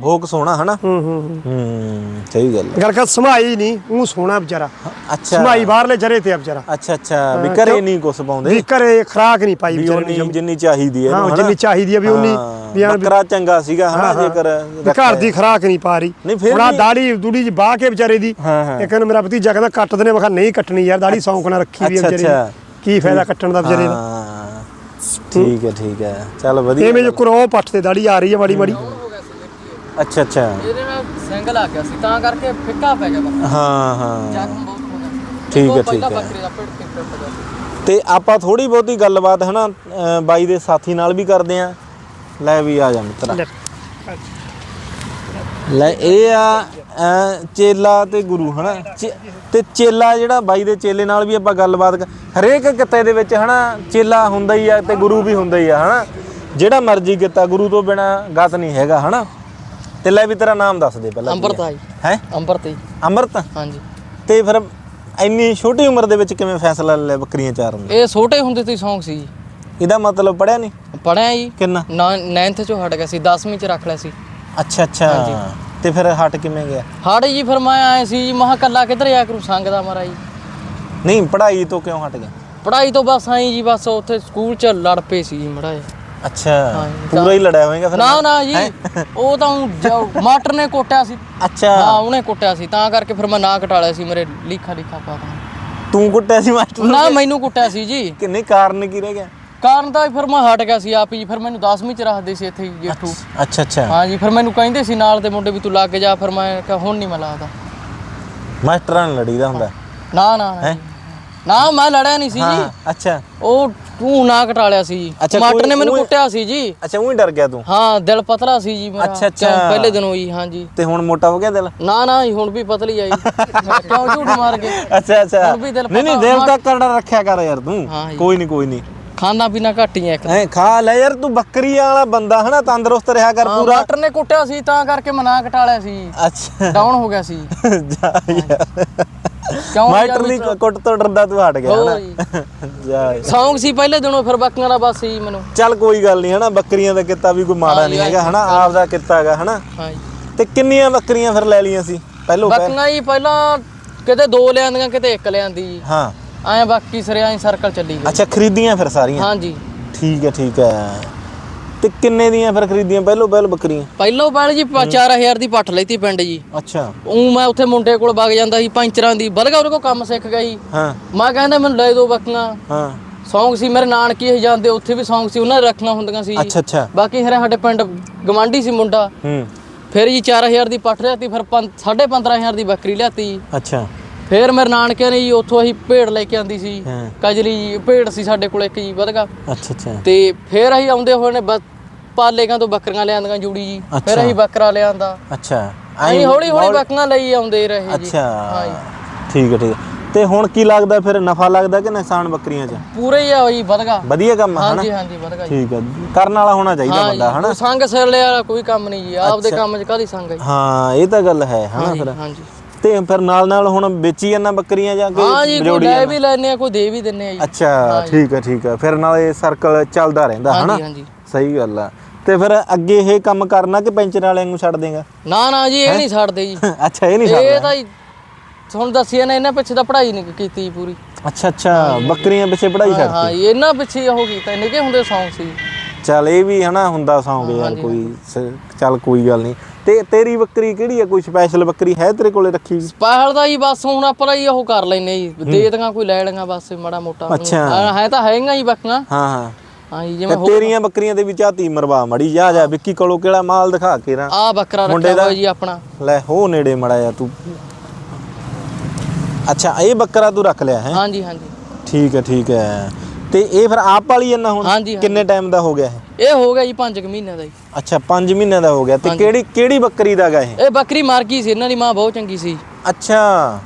ਭੋਗ ਸੋਹਣਾ ਹਨਾ? ਹੂੰ ਹੂੰ ਹੂੰ। ਸਹੀ ਗੱਲ ਗੱਲ ਕਰ ਸਮਾਈ ਨਹੀਂ ਉਹ ਸੋਹਣਾ ਵਿਚਾਰਾ। ਅੱਛਾ। ਸਮਾਈ ਬਾਹਰਲੇ ਜਰੇ ਤੇ ਆ ਵਿਚਾਰਾ। ਅੱਛਾ ਅੱਛਾ। ਵੀ ਘਰੇ? ਨਹੀਂ ਕੁਛ ਪਾਉਂਦੇ? ਵੀ ਘਰੇ ਖਰਾਕ ਨਹੀਂ ਪਾਈ ਵਿਚਾਰੇ ਉਨੀ ਨੇ ਜਿੰਨੀ ਚਾਹੀਦੀ ਹੈ ਹਾਂ? ਜਿੰਨੀ ਚਾਹੀਦੀ ਵੀ ਉਨੀ ਹਾਂ, ਵੀ ਵੀ- ਬੱਕਰਾ ਚੰਗਾ ਸੀਗਾ ਹਨਾ। ਜੇਕਰ ਘਰ ਦੀ ਖਰਾਕ ਨਹੀਂ ਪਾ ਰਹੀ। ਵੀ- ਦਾੜੀ ਦੂੜੀ ਜੀ ਬਾਹ ਕੇ ਵਿਚਾਰੇ ਦੀ। ਇੱਕ ਨੂੰ ਮੇਰਾ ਭਤੀਜਾ ਕਹਿੰਦਾ ਕੱਟ ਦਨੇ ਕਿਹਾ ਨਹੀਂ ਕੱਟਣੀ ਯਾਰ ਦਾੜੀ ਸੌਂਕ ਨਾਲ ਰੱਖੀ ਵੀ ਵਿਚਾਰੇ ਕੀ ਫਾਇਦਾ ਕੱਟਣ ਦਾ ਵਿਚਾਰੇ ਦਾ? ਠੀਕ ਹੈ ਠੀਕ ਹੈ। ਚੱਲ ਵਧੀਆ ਐਵੇਂ ਜੋ ਕਰੋ ਪੱਟ ਤੇ ਦਾੜੀ ਆ ਰਹੀ ਹੈ ਮਾੜੀ ਮਾੜੀ ਅੱਛਾ ਅੱਛਾ। ਇਹਦੇ ਨਾਲ ਸਿੰਗਲ ਆ ਗਿਆ ਸੀ ਤਾਂ ਕਰਕੇ ਫਿੱਕਾ ਪੈ ਗਿਆ ਬੱਕਰਾ ਹਾਂ ਹਾਂ। ਜ਼ਖਮ ਬਹੁਤ ਹੋ ਗਿਆ ਠੀਕ ਹੈ, ਠੀਕ ਹੈ। ਬੱਕਰੇ ਦਾ ਪਿੱਟ ਤੇ ਫਿੱਟ ਗਿਆ ਤੇ ਆਪਾਂ ਥੋੜੀ ਬਹੁਤੀ ਗੱਲਬਾਤ ਹਨਾ ਬਾਈ ਦੇ ਸਾਥੀ ਨਾਲ ਵੀ ਕਰਦੇ ਆ ਲੈ ਵੀ ਆ ਜਾ ਮਿੱਤਰਾ। ਲੈ। ਇਹ ਆ ਚੇਲਾ ਤੇ ਗੁਰੂ ਹਨਾ। ਤੇ ਚੇਲਾ ਜਿਹੜਾ ਬਾਈ ਦੇ ਚੇਲੇ ਨਾਲ ਵੀ ਆਪਾਂ ਗੱਲਬਾਤ ਹਰੇਕ ਕਿੱਤੇ ਦੇ ਵਿੱਚ ਹਨਾ ਚੇਲਾ ਹੁੰਦਾ ਹੀ ਆ ਤੇ ਗੁਰੂ ਵੀ ਹੁੰਦਾ ਹੀ ਆ ਹਨਾ। ਜਿਹੜਾ ਮਰਜ਼ੀ ਕਿੱਤਾ ਗੁਰੂ ਤੋਂ ਬਿਨਾ ਗਤ ਨਹੀਂ ਹੈਗਾ ਹਨਾ। ਤੇ ਲੈ ਵੀ ਤੇਰਾ ਨਾਮ ਦੱਸ ਦੇ ਪਹਿਲਾਂ ਅੰਮ੍ਰਿਤ ਆ ਜੀ। ਹੈ? ਅੰਮ੍ਰਿਤ ਜੀ। ਅੰਮ੍ਰਿਤ? ਹਾਂਜੀ। ਤੇ ਫਿਰ ਇੰਨੀ ਛੋਟੀ ਉਮਰ ਦੇ ਵਿੱਚ ਕਿਵੇਂ ਫੈਸਲਾ ਲੈ ਲਿਆ ਬੱਕਰੀਆਂ ਚਾਰਨ ਦਾ? ਇਹ ਛੋਟੇ ਹੁੰਦੇ ਤੋਂ ਹੀ ਸ਼ੌਂਕ ਸੀ ਜੀ। ਇਹਦਾ ਮਤਲਬ ਪੜਿਆ ਨਹੀਂ? ਪੜਿਆ ਜੀ। ਕਿੰਨਾ? 9th ਚੋਂ ਹਟ ਗਿਆ ਸੀ 10ਵੀਂ ਚ ਰੱਖ ਲਿਆ ਸੀ। ਅੱਛਾ ਅੱਛਾ। ਤੇ ਫਿਰ ਹਟ ਕਿਵੇਂ ਗਿਆ? ਹਾੜੇ ਜੀ ਫਿਰ ਮੈਂ ਆਏ ਸੀ ਜੀ ਮਹਾ ਕੱਲਾ ਕਿੱਧਰ ਜਾ ਕਰੂ ਸੰਗ ਦਾ ਮਾਰਾ ਜੀ। ਨਹੀਂ ਪੜ੍ਹਾਈ ਤੋਂ ਕਿਉਂ ਹਟ ਗਿਆ? ਪੜਾਈ ਤੋਂ ਬਸ ਆਈ ਜੀ ਬਸ ਉੱਥੇ ਸਕੂਲ ਚ ਲੜ ਪਏ ਸੀ ਜੀ ਮੜਾ ਅੱਛਾ ਪੂਰਾ ਹੀ ਲੜਿਆ ਹੋਵੇਗਾ ਫਿਰ ਨਾ ਨਾ ਜੀ ਉਹ ਤਾਂ ਊਂ ਜ- ਮਾਸਟਰ ਨੇ ਕੋਟਿਆ ਸੀ। ਅੱਛਾ। ਹਾਂ ਉਹਨੇ ਕੁੱਟਿਆ ਸੀ ਤਾਂ ਕਰਕੇ ਫਿਰ ਮੈਂ ਨਾ ਕਟਾ ਲਿਆ ਸੀ ਮੇਰੇ ਲਿਖਾ ਲਿਖਾ ਪਾ ਤਾ। ਤੂੰ ਕੁੱਟਿਆ ਸੀ ਮਾਸਟਰ ਨੂੰ ਨਾ ਮੈਨੂੰ ਕੁੱਟਿਆ ਸੀ ਜੀ। ਕਿੰਨੇ ਕਾਰਨ ਕੀ ਰਹਿ ਗਿਆ? ਕਾਰਨ ਤਾਂ ਫਿਰ ਮੈਂ ਹਟ ਗਿਆ ਸੀ ਆਪ ਹੀ ਫਿਰ ਮੈਨੂੰ 10ਵੀਂ ਚ ਰੱਖਦੇ ਸੀ ਇੱਥੇ ਹੀ ਜੇਠੂ। ਅੱਛਾ ਅੱਛਾ ਹਾਂ ਜੀ ਫਿਰ ਮੈਨੂੰ ਕਹਿੰਦੇ ਸੀ ਨਾਲ ਦੇ ਮੁੰਡੇ ਵੀ ਤੂੰ ਲੱਗ ਜਾ ਫਿਰ ਮੈਂ ਕਿਹਾ ਹੁਣ ਨਹੀਂ ਮੈਂ ਲੱਗਦਾ। ਮਾਸਟਰਾਂ ਨਾਲ ਲੜੀਦਾ ਹੁੰਦਾ। ਨਾ ਨਾ ਨਾ ਜੀ। ਨਾ ਮੈਂ ਲੜਿਆ ਨਹੀਂ ਸੀ ਹਾਂ ਜੀ ਅੱਛਾ। ਉਹ ਤੂੰ ਨਾ ਕਟਾ ਲਿਆ ਸੀ ਜੀ। ਅੱਛਾ, ਕੋਈ- ਨੇ ਮੈਨੂੰ ਕੋਈ- ਕੁੱਟਿਆ ਸੀ ਜੀ। ਅੱਛਾ ਉਹੀ ਡਰ ਗਿਆ ਤੂੰ? ਹਾਂ ਦਿਲ ਪਤਲਾ ਸੀ ਜੀ ਮੇਰਾ। ਅੱਛਾ, ਅੱਛਾ। ਕਿਉਂ ਪਹਿਲੇ ਦਿਨੋਂ ਹੀ ਹਾਂ ਜੀ ਤੇ ਹੁਣ ਮੋਟਾ ਹੋ ਗਿਆ ਦਿਲ? ਨਾ ਨਾ ਜੀ, ਹੁਣ ਵੀ ਪਤਲੀ ਆਈ ਕਿਉਂ ਝੂਠ ਮਾਰ ਕੇ? ਅੱਛਾ ਅੱਛਾ। ਹੁਣ ਵੀ ਦਿਲ ਨਹੀਂ ਨਹੀਂ ਪਤਾ ਦਿਲ। ਤਾਂ ਕਰੜਾ ਰੱਖਿਆ ਕਰ ਯਾਰ ਤੂੰ। ਹਾਂ ਜੀ। ਕੋਈ ਨਹੀਂ ਕੋਈ ਨਹੀਂ। ਖਾਣਾ ਪੀਣਾ ਘੱਟ ਹੀ ਆ ਇੱਕ। ਐ ਖਾ ਲੈ ਯਾਰ ਤੂੰ ਬੱਕਰੀ ਵਾਲਾ ਬੰਦਾ ਹਨਾ ਤੰਦਰੁਸਤ ਰਿਹਾ ਕਰ ਹਾਂ, ਪੂਰਾ। ਮਾਸਟਰ ਨੇ ਕੁੱਟਿਆ ਸੀ ਤਾਂ ਕਰਕੇ ਮੈਂ ਨਾ ਕਟਾ ਲਿਆ ਸੀ। ਅੱਛਾ। ਡਾਊਨ ਹੋ ਗਿਆ ਸੀ। [laughs] ਜਾ ਯਾਰ। ਕਿਉਂ ਮਾਸਟਰ ਦੀ ਕੁੱਟ ਤੋਂ ਡਰਦਾ ਤੂੰ ਹਟ ਗਿਆ ਹੋਰ ਹਨਾ। ਜੀ। [laughs] ਯਾਰ। ਸੌਂਗ ਸੀ ਪਹਿਲੇ ਦਿਨੋਂ ਫਿਰ ਬੱਕੀਆਂ ਦਾ ਬਸ ਸੀ ਮੈਨੂੰ। ਚੱਲ ਕੋਈ ਗੱਲ ਨਹੀਂ ਹਨਾ ਬੱਕਰੀਆਂ ਦਾ ਕਿੱਤਾ ਵੀ ਕੋਈ ਮਾੜਾ ਨਹੀਂ ਹੈਗਾ ਹਨਾ ਆਪ ਦਾ ਕਿੱਤਾ ਹੈਗਾ ਹਨਾ। ਹਾਂ ਜੀ। ਤੇ ਕਿੰਨੀਆਂ ਬੱਕਰੀਆਂ ਫਿਰ ਲੈ ਲਈਆਂ ਸੀ? ਪਹਿਲੋਂ ਬੱਕੀਆਂ ਜੀ ਪਹਿਲਾਂ ਕਿਤੇ ਦੋ ਲਿਆਂਦੀਆਂ ਕਿਤੇ ਇੱਕ ਲਿਆਂਦੀ। ਹਾਂ। ਐਂ ਬਾਕੀ ਸਿਰੇ ਐਂ ਸਰਕਲ ਚੱਲੀ ਗਈ। ਅੱਛਾ ਖਰੀਦੀਆਂ ਫਿਰ ਸਾਰੀਆਂ? ਹਾਂ ਜੀ ਠੀਕ ਹੈ ਠੀਕ ਹੈ। ਤੇ ਕਿੰਨੇ ਦੀਆਂ ਫਿਰ ਖਰੀਦੀਆਂ? ਪਹਿਲੋਂ ਪਹਿਲ ਬੱਕਰੀਆਂ? ਪਹਿਲੋਂ ਪਹਿਲ ਜੀ 4000 ਦੀ ਪੱਠ ਲਈਤੀ ਪਿੰਡ ਜੀ। ਅੱਛਾ। ਉਹ ਮੈਂ ਉੱਥੇ ਮੁੰਡੇ ਕੋਲ ਵਗ ਜਾਂਦਾ ਸੀ ਪੈਂਚਰਾਂ ਦੀ। ਬਲਗਾ ਉਹਦੇ ਕੋਲ ਕੰਮ ਸਿੱਖ ਗਿਆ ਜੀ। ਹਾਂ। ਮੈਂ ਕਹਿੰਦਾ ਮੈਨੂੰ ਲੈ ਦੋ ਬੱਕੀਆਂ ਹਾਂ। ਸੌਂਗ ਸੀ ਮੇਰੇ ਨਾਨਕੀ ਹੀ ਜਾਂਦੇ ਉੱਥੇ ਵੀ ਸੌਂਗ ਸੀ ਉਹਨਾਂ ਦੇ ਰੱਖਣਾ ਹੁੰਦੀਆਂ ਸੀ। ਅੱਛਾ ਅੱਛਾ। ਬਾਕੀ ਫਿਰ ਸਾਡੇ ਪਿੰਡ ਗਵਾਂਢੀ ਸੀ ਮੁੰਡਾ। ਹੂੰ। ਫਿਰ ਜੀ 4000 ਦੀ ਪੱਠ ਲਿਆਤੀ ਫਿਰ 15500 ਦੀ ਬੱਕਰੀ ਲਿਆਤੀ। ਅੱਛਾ। ਫਿਰ ਮੇਰੇ ਨਾਨਕਿਆਂ ਨੇ ਜੀ ਉੱਥੋਂ ਅਸੀਂ ਭੇਡ ਲੈ ਕੇ ਆਂਦੀ ਸੀ। ਹਾਂ। ਕਜਲੀ ਜੀ ਭੇਡ ਸੀ ਸਾਡੇ ਕੋਲ ਇੱਕ ਜੀ ਵਧਗਾ ਅੱਛਾ ਅੱਛਾ। ਤੇ ਫਿਰ ਅਸੀਂ ਆਉਂਦੇ ਹੋਏ ਨੇ ਬ- ਪਾਲੇਕਾਂ ਤੋਂ ਬੱਕਰੀਆਂ ਲਿਆਂਦੀਆਂ ਜੂੜੀ ਜੀ। ਅੱਛਾ। ਫਿਰ ਅਸੀਂ ਬੱਕਰਾ ਲਿਆਂਦਾ ਅੱਛਾ। ਅਸੀਂ ਹੌਲੀ ਹੌਲੀ ਬੱਕਰੀਆਂ ਲਈ ਆਉਂਦੇ ਰਹੇ ਜੀ। ਅੱਛਾ। ਹਾਂ ਜੀ। ਠੀਕ ਹੈ ਠੀਕ ਹੈ। ਤੇ ਹੁਣ ਕੀ ਲੱਗਦਾ ਫਿਰ ਨਫਾ ਲੱਗਦਾ ਕਿ ਨੁਕਸਾਨ ਬੱਕਰੀਆਂ 'ਚ? ਪੂਰੇ ਹੀ ਆ ਜੀ ਵਧਗਾ ਵਧੀਆ ਕੰਮ ਹੈ ਹਨਾ? ਹਾਂਜੀ ਹਾਂਜੀ ਵਧਗਾ ਜੀ। ਠੀਕ ਹੈ। ਕਰਨ ਵਾਲਾ ਹੋਣਾ ਚਾਹੀਦਾ ਹਾਂ ਬੰਦਾ ਹਨਾ? ਜੀ ਸੰਗ ਸਿਰ ਲਿਆ ਕੋਈ ਕੰਮ ਨਹੀਂ ਜੀ। ਆਪਦੇ ਕੰਮ 'ਚ ਕਾਦੀ ਸੰਗ ਹੈ ਜੀ? ਹਾਂ ਇਹ ਤਾਂ ਗੱਲ ਹੈ ਹਨਾ ਫਿਰ? ਹਾਂਜੀ ਤੇ ਫਿਰ ਨਾਲ ਨਾਲ ਹੁਣ ਵੇਚੀ ਜਾਂਦਾ ਬੱਕਰੀਆਂ ਜਾਂ ਹਾਂ ਜੀ ਕੋਈ ਲੈ ਵੀ ਲੈਨੇ ਆ ਕੋਈ ਦੇ ਵੀ ਦਿੰਨੇ ਆ ਜੀ। ਅੱਛਾ ਠੀਕ ਹੈ ਠੀਕ ਹੈ। ਫਿਰ ਨਾਲ ਇਹ ਸਰਕਲ ਚੱਲਦਾ ਰਹਿੰਦਾ ਹਨਾ? ਸਹੀ ਗੱਲ ਆ। ਤੇ ਫਿਰ ਅੱਗੇ ਇਹ ਕੰਮ ਕਰਨਾ ਕਿ ਪੈਂਚਰ ਵਾਲਿਆਂ ਨੂੰ ਛੱਡ ਦੇਗਾ? ਨਾ ਨਾ ਜੀ ਇਹ ਨਹੀਂ ਛੱਡਦੇ ਜੀ। [laughs] ਅੱਛਾ ਇਹ ਨਹੀਂ ਇਹ ਛੱਡਦਾ। ਤਾਂ ਜੀ ਤੁਹਾਨੂੰ ਦੱਸਿਆ ਨਾ ਇਹਨਾਂ ਪਿੱਛੇ ਤਾਂ ਪੜ੍ਹਾਈ ਨਹੀਂ ਕੀਤੀ ਪੂਰੀ। ਅੱਛਾ ਅੱਛਾ ਬੱਕਰੀਆਂ ਪਿੱਛੇ ਪੜਾਈ ਛੱਡ ਹਾਂ ਇਹਨਾਂ ਪਿੱਛੇ ਉਹ ਕੀਤਾ ਨਿੱਕੇ ਹੁੰਦੇ ਸੌਂਗ ਸੀ। ਚੱਲ ਇਹ ਵੀ ਹਨਾ ਹੁੰਦਾ ਸੌਂਗ ਯਾਰ ਕੋਈ ਚੱਲ ਕੋਈ ਗੱਲ ਨਹੀਂ। ਤੇ ਤੇਰੀ ਬੱਕਰੀ ਕਿਹੜੀ ਆ? ਕੋਈ ਸਪੈਸ਼ਲ ਬੱਕਰੀ ਹੈ ਤੇਰੇ ਕੋਲੇ ਰੱਖੀ ਵੀ? ਪਹਿਲ ਦਾ ਜੀ ਬਸ ਹੁਣ ਆਪਾਂ ਹੀ ਉਹ ਕਰ ਲੈਨੇ ਜੀ। ਦੇ ਦਾਂਗਾ ਕੋਈ ਲੈ ਲੇਗਾ ਬਸ ਮਾੜਾ ਮੋਟਾ। ਅੱਛਾ। ਹਾਂ, ਹੈ ਤਾਂ ਹੈਗਾ ਜੀ ਬੱਕੀਆਂ। ਹਾਂ ਹਾਂ। ਹਾਂ ਜੀ ਜਿਵੇਂ ਤੇਰੀਆਂ ਬੱਕਰੀਆਂ ਦੇ ਵੀ ਝਾਤੀ ਮਰਵਾ ਮੜੀ ਜਾ ਜਾ ਵਿੱਕੀ ਕੋਲੋਂ ਕਿਹੜਾ ਮਾਲ ਦਿਖਾ ਕੇ ਰਾਂ ਆ ਬੱਕਰਾ ਰੱਖਿਆ ਹੋਇਆ ਜੀ ਆਪਣਾ। ਲੈ ਹੋ ਨੇੜੇ ਮੜਾ ਜਾ ਤੂੰ। ਅੱਛਾ ਇਹ ਬੱਕਰਾ ਤੂੰ ਰੱਖ ਲਿਆ ਹੈ? ਹਾਂ ਜੀ ਹਾਂ ਜੀ। ਠੀਕ ਹੈ ਠੀਕ ਹੈ। ਤੇ ਇਹ ਫਿਰ ਆਪ ਵਾਲੀ ਜੰਨਾ ਹੁਣ ਹਾਂਜੀ, ਕਿੰਨੇ ਟਾਈਮ ਦਾ ਹੋ ਗਿਆ ਇਹ? ਇਹ ਹੋ ਗਿਆ ਜੀ 5 ਮਹੀਨਿਆਂ ਦਾ ਜੀ। ਅੱਛਾ 5 ਮਹੀਨਿਆਂ ਦਾ ਹੋ ਗਿਆ। ਤੇ ਕਿਹੜੀ ਕਿਹੜੀ ਬੱਕਰੀ ਦਾ ਗਾ ਇਹ? ਇਹ ਬੱਕਰੀ ਮਰ ਗਈ ਸੀ ਇਹਨਾਂ ਦੀ ਮਾਂ ਬਹੁਤ ਚੰਗੀ ਸੀ। ਅੱਛਾ।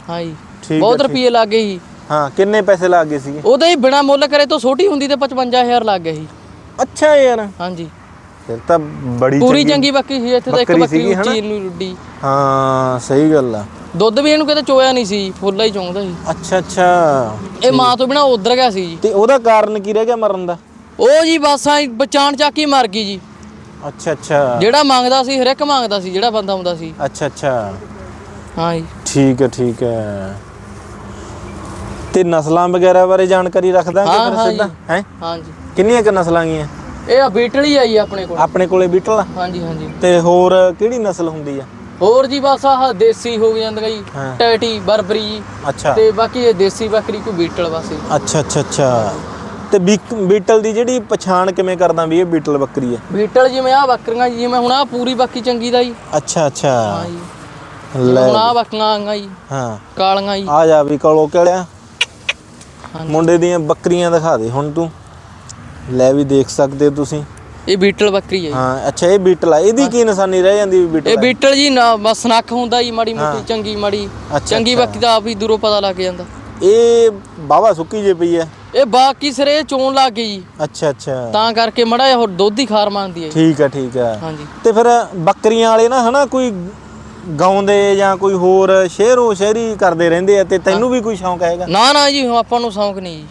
ਹਾਂ ਜੀ ਠੀਕ ਬਹੁਤ ਰੁਪਏ ਲੱਗ ਗਏ ਸੀ। ਹਾਂ ਕਿੰਨੇ ਪੈਸੇ ਲੱਗ ਗਏ ਸੀਗੇ? ਉਹਦਾ ਹੀ ਬਿਨਾ ਮੁੱਲ ਕਰੇ ਤੋਂ ਛੋਟੀ ਹੁੰਦੀ ਤੇ 55000 ਲੱਗ ਗਿਆ ਸੀ। ਅੱਛਾ ਯਾਰ। ਹਾਂ ਜੀ ਫਿਰ ਤਾਂ ਬੜੀ ਪੂਰੀ ਚੰਗੀ- ਬੱਕਰੀ ਸੀ ਇੱਥੇ ਤਾਂ ਇੱਕ ਬੱਕਰੀ ਬੱਕਰੀ ਸੀਗੀ, ਉੱਚੀ ਨੂੰ ਰੁੱਡੀ ਹਾਂ ਸਹੀ ਗੱਲ ਆ। ਦੁੱਧ ਵੀ ਇਹਨੂੰ ਕਿਤੇ ਚੋਇਆ ਨਹੀਂ ਸੀ ਫੁੱਲਾ ਹੀ ਚੋਂਦਾ ਸੀ। ਅੱਛਾ ਅੱਛਾ। ਇਹ ਮਾਂ ਤੋਂ ਬਿਨਾ ਉਧਰ ਗਿਆ ਸੀ ਜੀ। ਤੇ ਉਹਦਾ ਕਾਰਨ ਕੀ ਰਹਿ ਗਿਆ ਮਰਨ ਦਾ? ਉਹ ਜੀ ਬਸ ਆ ਬਚਾਣ ਚੱਕ ਹੀ ਮਰ ਗਈ ਜੀ। ਅੱਛਾ ਅੱਛਾ। ਜਿਹੜਾ ਮੰਗਦਾ ਸੀ ਹਰ ਇੱਕ ਮੰਗਦਾ ਸੀ ਜਿਹੜਾ ਬੰਦਾ ਆਉਂਦਾ ਸੀ। ਅੱਛਾ ਅੱਛਾ। ਹਾਂ ਜੀ। ਠੀਕ ਹੈ ਠੀਕ ਹੈ। ਤੇ ਨਸਲਾਂ ਵਗੈਰਾ ਬਾਰੇ ਜਾਣਕਾਰੀ ਰੱਖਦਾ ਕਿ ਹਾਂ, ਫਿਰ ਹਾਂ ਸਿੱਧਾ? ਹੈ? ਹਾਂ ਜੀ। ਕਿੰਨੀਆਂ ਕੁ ਨਸਲਾਂ ਗਈਆਂ? ਇਹ ਆ ਬੀਟਲੀ ਆਈ ਆਪਣੇ ਕੋਲ। ਆਪਣੇ ਕੋਲੇ ਬੀਟਲ ਆ? ਹਾਂ ਜੀ ਹਾਂ ਜੀ ਤੇ ਹੋਰ ਕਿਹੜੀ ਨਸਲ ਹੁੰਦੀ ਆ? ਹੋਰ ਜੀ ਬਸ ਆਹ ਦੇਸੀ ਹੋ ਜਾਂਦੀਆਂ ਜੀ ਹਾਂ। ਟੈਟੀ ਬਰਬਰੀ ਜੀ। ਅੱਛਾ। ਤੇ ਬਾਕੀ ਇਹ ਦੇਸੀ ਬੱਕਰੀ ਕੋਈ ਬੀਟਲ ਬਸ ਜੀ। ਅੱਛਾ ਅੱਛਾ ਅੱਛਾ। ਤੇ ਬੀਕ- ਬੀਟਲ ਦੀ ਜਿਹੜੀ ਪਛਾਣ ਕਿਵੇਂ ਕਰਦਾ ਵੀ ਇਹ ਬੀਟਲ ਬੱਕਰੀ ਹੈ? ਬੀਟਲ ਜਿਵੇਂ ਆ ਬੱਕਰੀਆਂ ਜੀ, ਜਿਵੇਂ ਹੁਣ ਆ ਪੂਰੀ ਬੱਕੀ ਚੰਗੀ ਦਾ ਜੀ। ਅੱਛਾ ਅੱਛਾ। ਹਾਂ ਜੀ। ਲੈ ਹੁਣ ਆ ਬੱਕੀਆਂ ਆਈਆਂ ਜੀ ਹਾਂ। ਕਾਲੀਆਂ ਜੀ। ਆ ਜਾ ਵੀ ਕੋਲੋਂ ਕਿਹੜਿਆ? ਹਾਂਜੀ। ਮੁੰਡੇ ਦੀਆਂ ਬੱਕਰੀਆਂ ਦਿਖਾ ਦੇ ਹੁਣ ਤੂੰ। ਲੈ ਵੀ ਦੇਖ ਸਕਦੇ ਹੋ ਤੁਸੀਂ। ਇਹ ਬੀਟਲ ਬੱਕਰੀ ਹੈ ਜੀ। ਹਾਂ ਅੱਛਾ ਇਹ ਬੀਟਲ ਆ। ਇਹਦੀ ਕੀ ਨਿਸ਼ਾਨੀ ਰਹਿ ਜਾਂਦੀ ਵੀ ਬੀਟਲ ਇਹ ਆ? ਬੀਟਲ ਜੀ ਨਾ ਬਸ ਨੱਕ ਹੁੰਦਾ ਜੀ ਮਾੜੀ ਮੋਟੀ ਚੰਗੀ ਮਾੜੀ। ਅੱਛਾ, ਚੰਗੀ ਅੱਛਾ। ਬੱਕਰੀ ਦਾ ਆਪ ਹੀ ਦੂਰੋਂ ਪਤਾ ਲੱਗ ਜਾਂਦਾ। ਇਹ ਬਾਵਾ ਸੁੱਕੀ ਜੇ ਪਈ ਹੈ? ਇਹ ਬਾਕੀ ਸਿਰੇ ਚੋਣ ਲੱਗ ਗਈ ਜੀ। ਅੱਛਾ ਅੱਛਾ। ਤਾਂ ਕਰਕੇ ਮੜਾ ਜਿਹਾ ਹੋਰ ਦੁੱਧ ਹੀ ਖਾਰ ਮੰਗਦੀ ਹੈ ਜੀ। ਠੀਕ ਹੈ ਠੀਕ ਹੈ ਹਾਂਜੀ। ਤੇ ਫਿਰ ਬੱਕਰੀਆਂ ਵਾਲੇ ਨਾ ਹਨਾ ਕੋਈ ਗਾਉਂਦੇ ਜਾਂ ਕੋਈ ਹੋਰ ਸ਼ੇਰੋ ਸ਼ਾਇਰੀ ਕਰਦੇ ਰਹਿੰਦੇ ਆ ਤੇ ਤੈਨੂੰ ਵੀ ਕੋਈ ਸ਼ੌਂਕ ਹੈਗਾ? ਨਾ ਨਾ ਜੀ ਆਪਾਂ ਨੂੰ ਸ਼ੌਂਕ ਨਹੀਂ ਜੀ।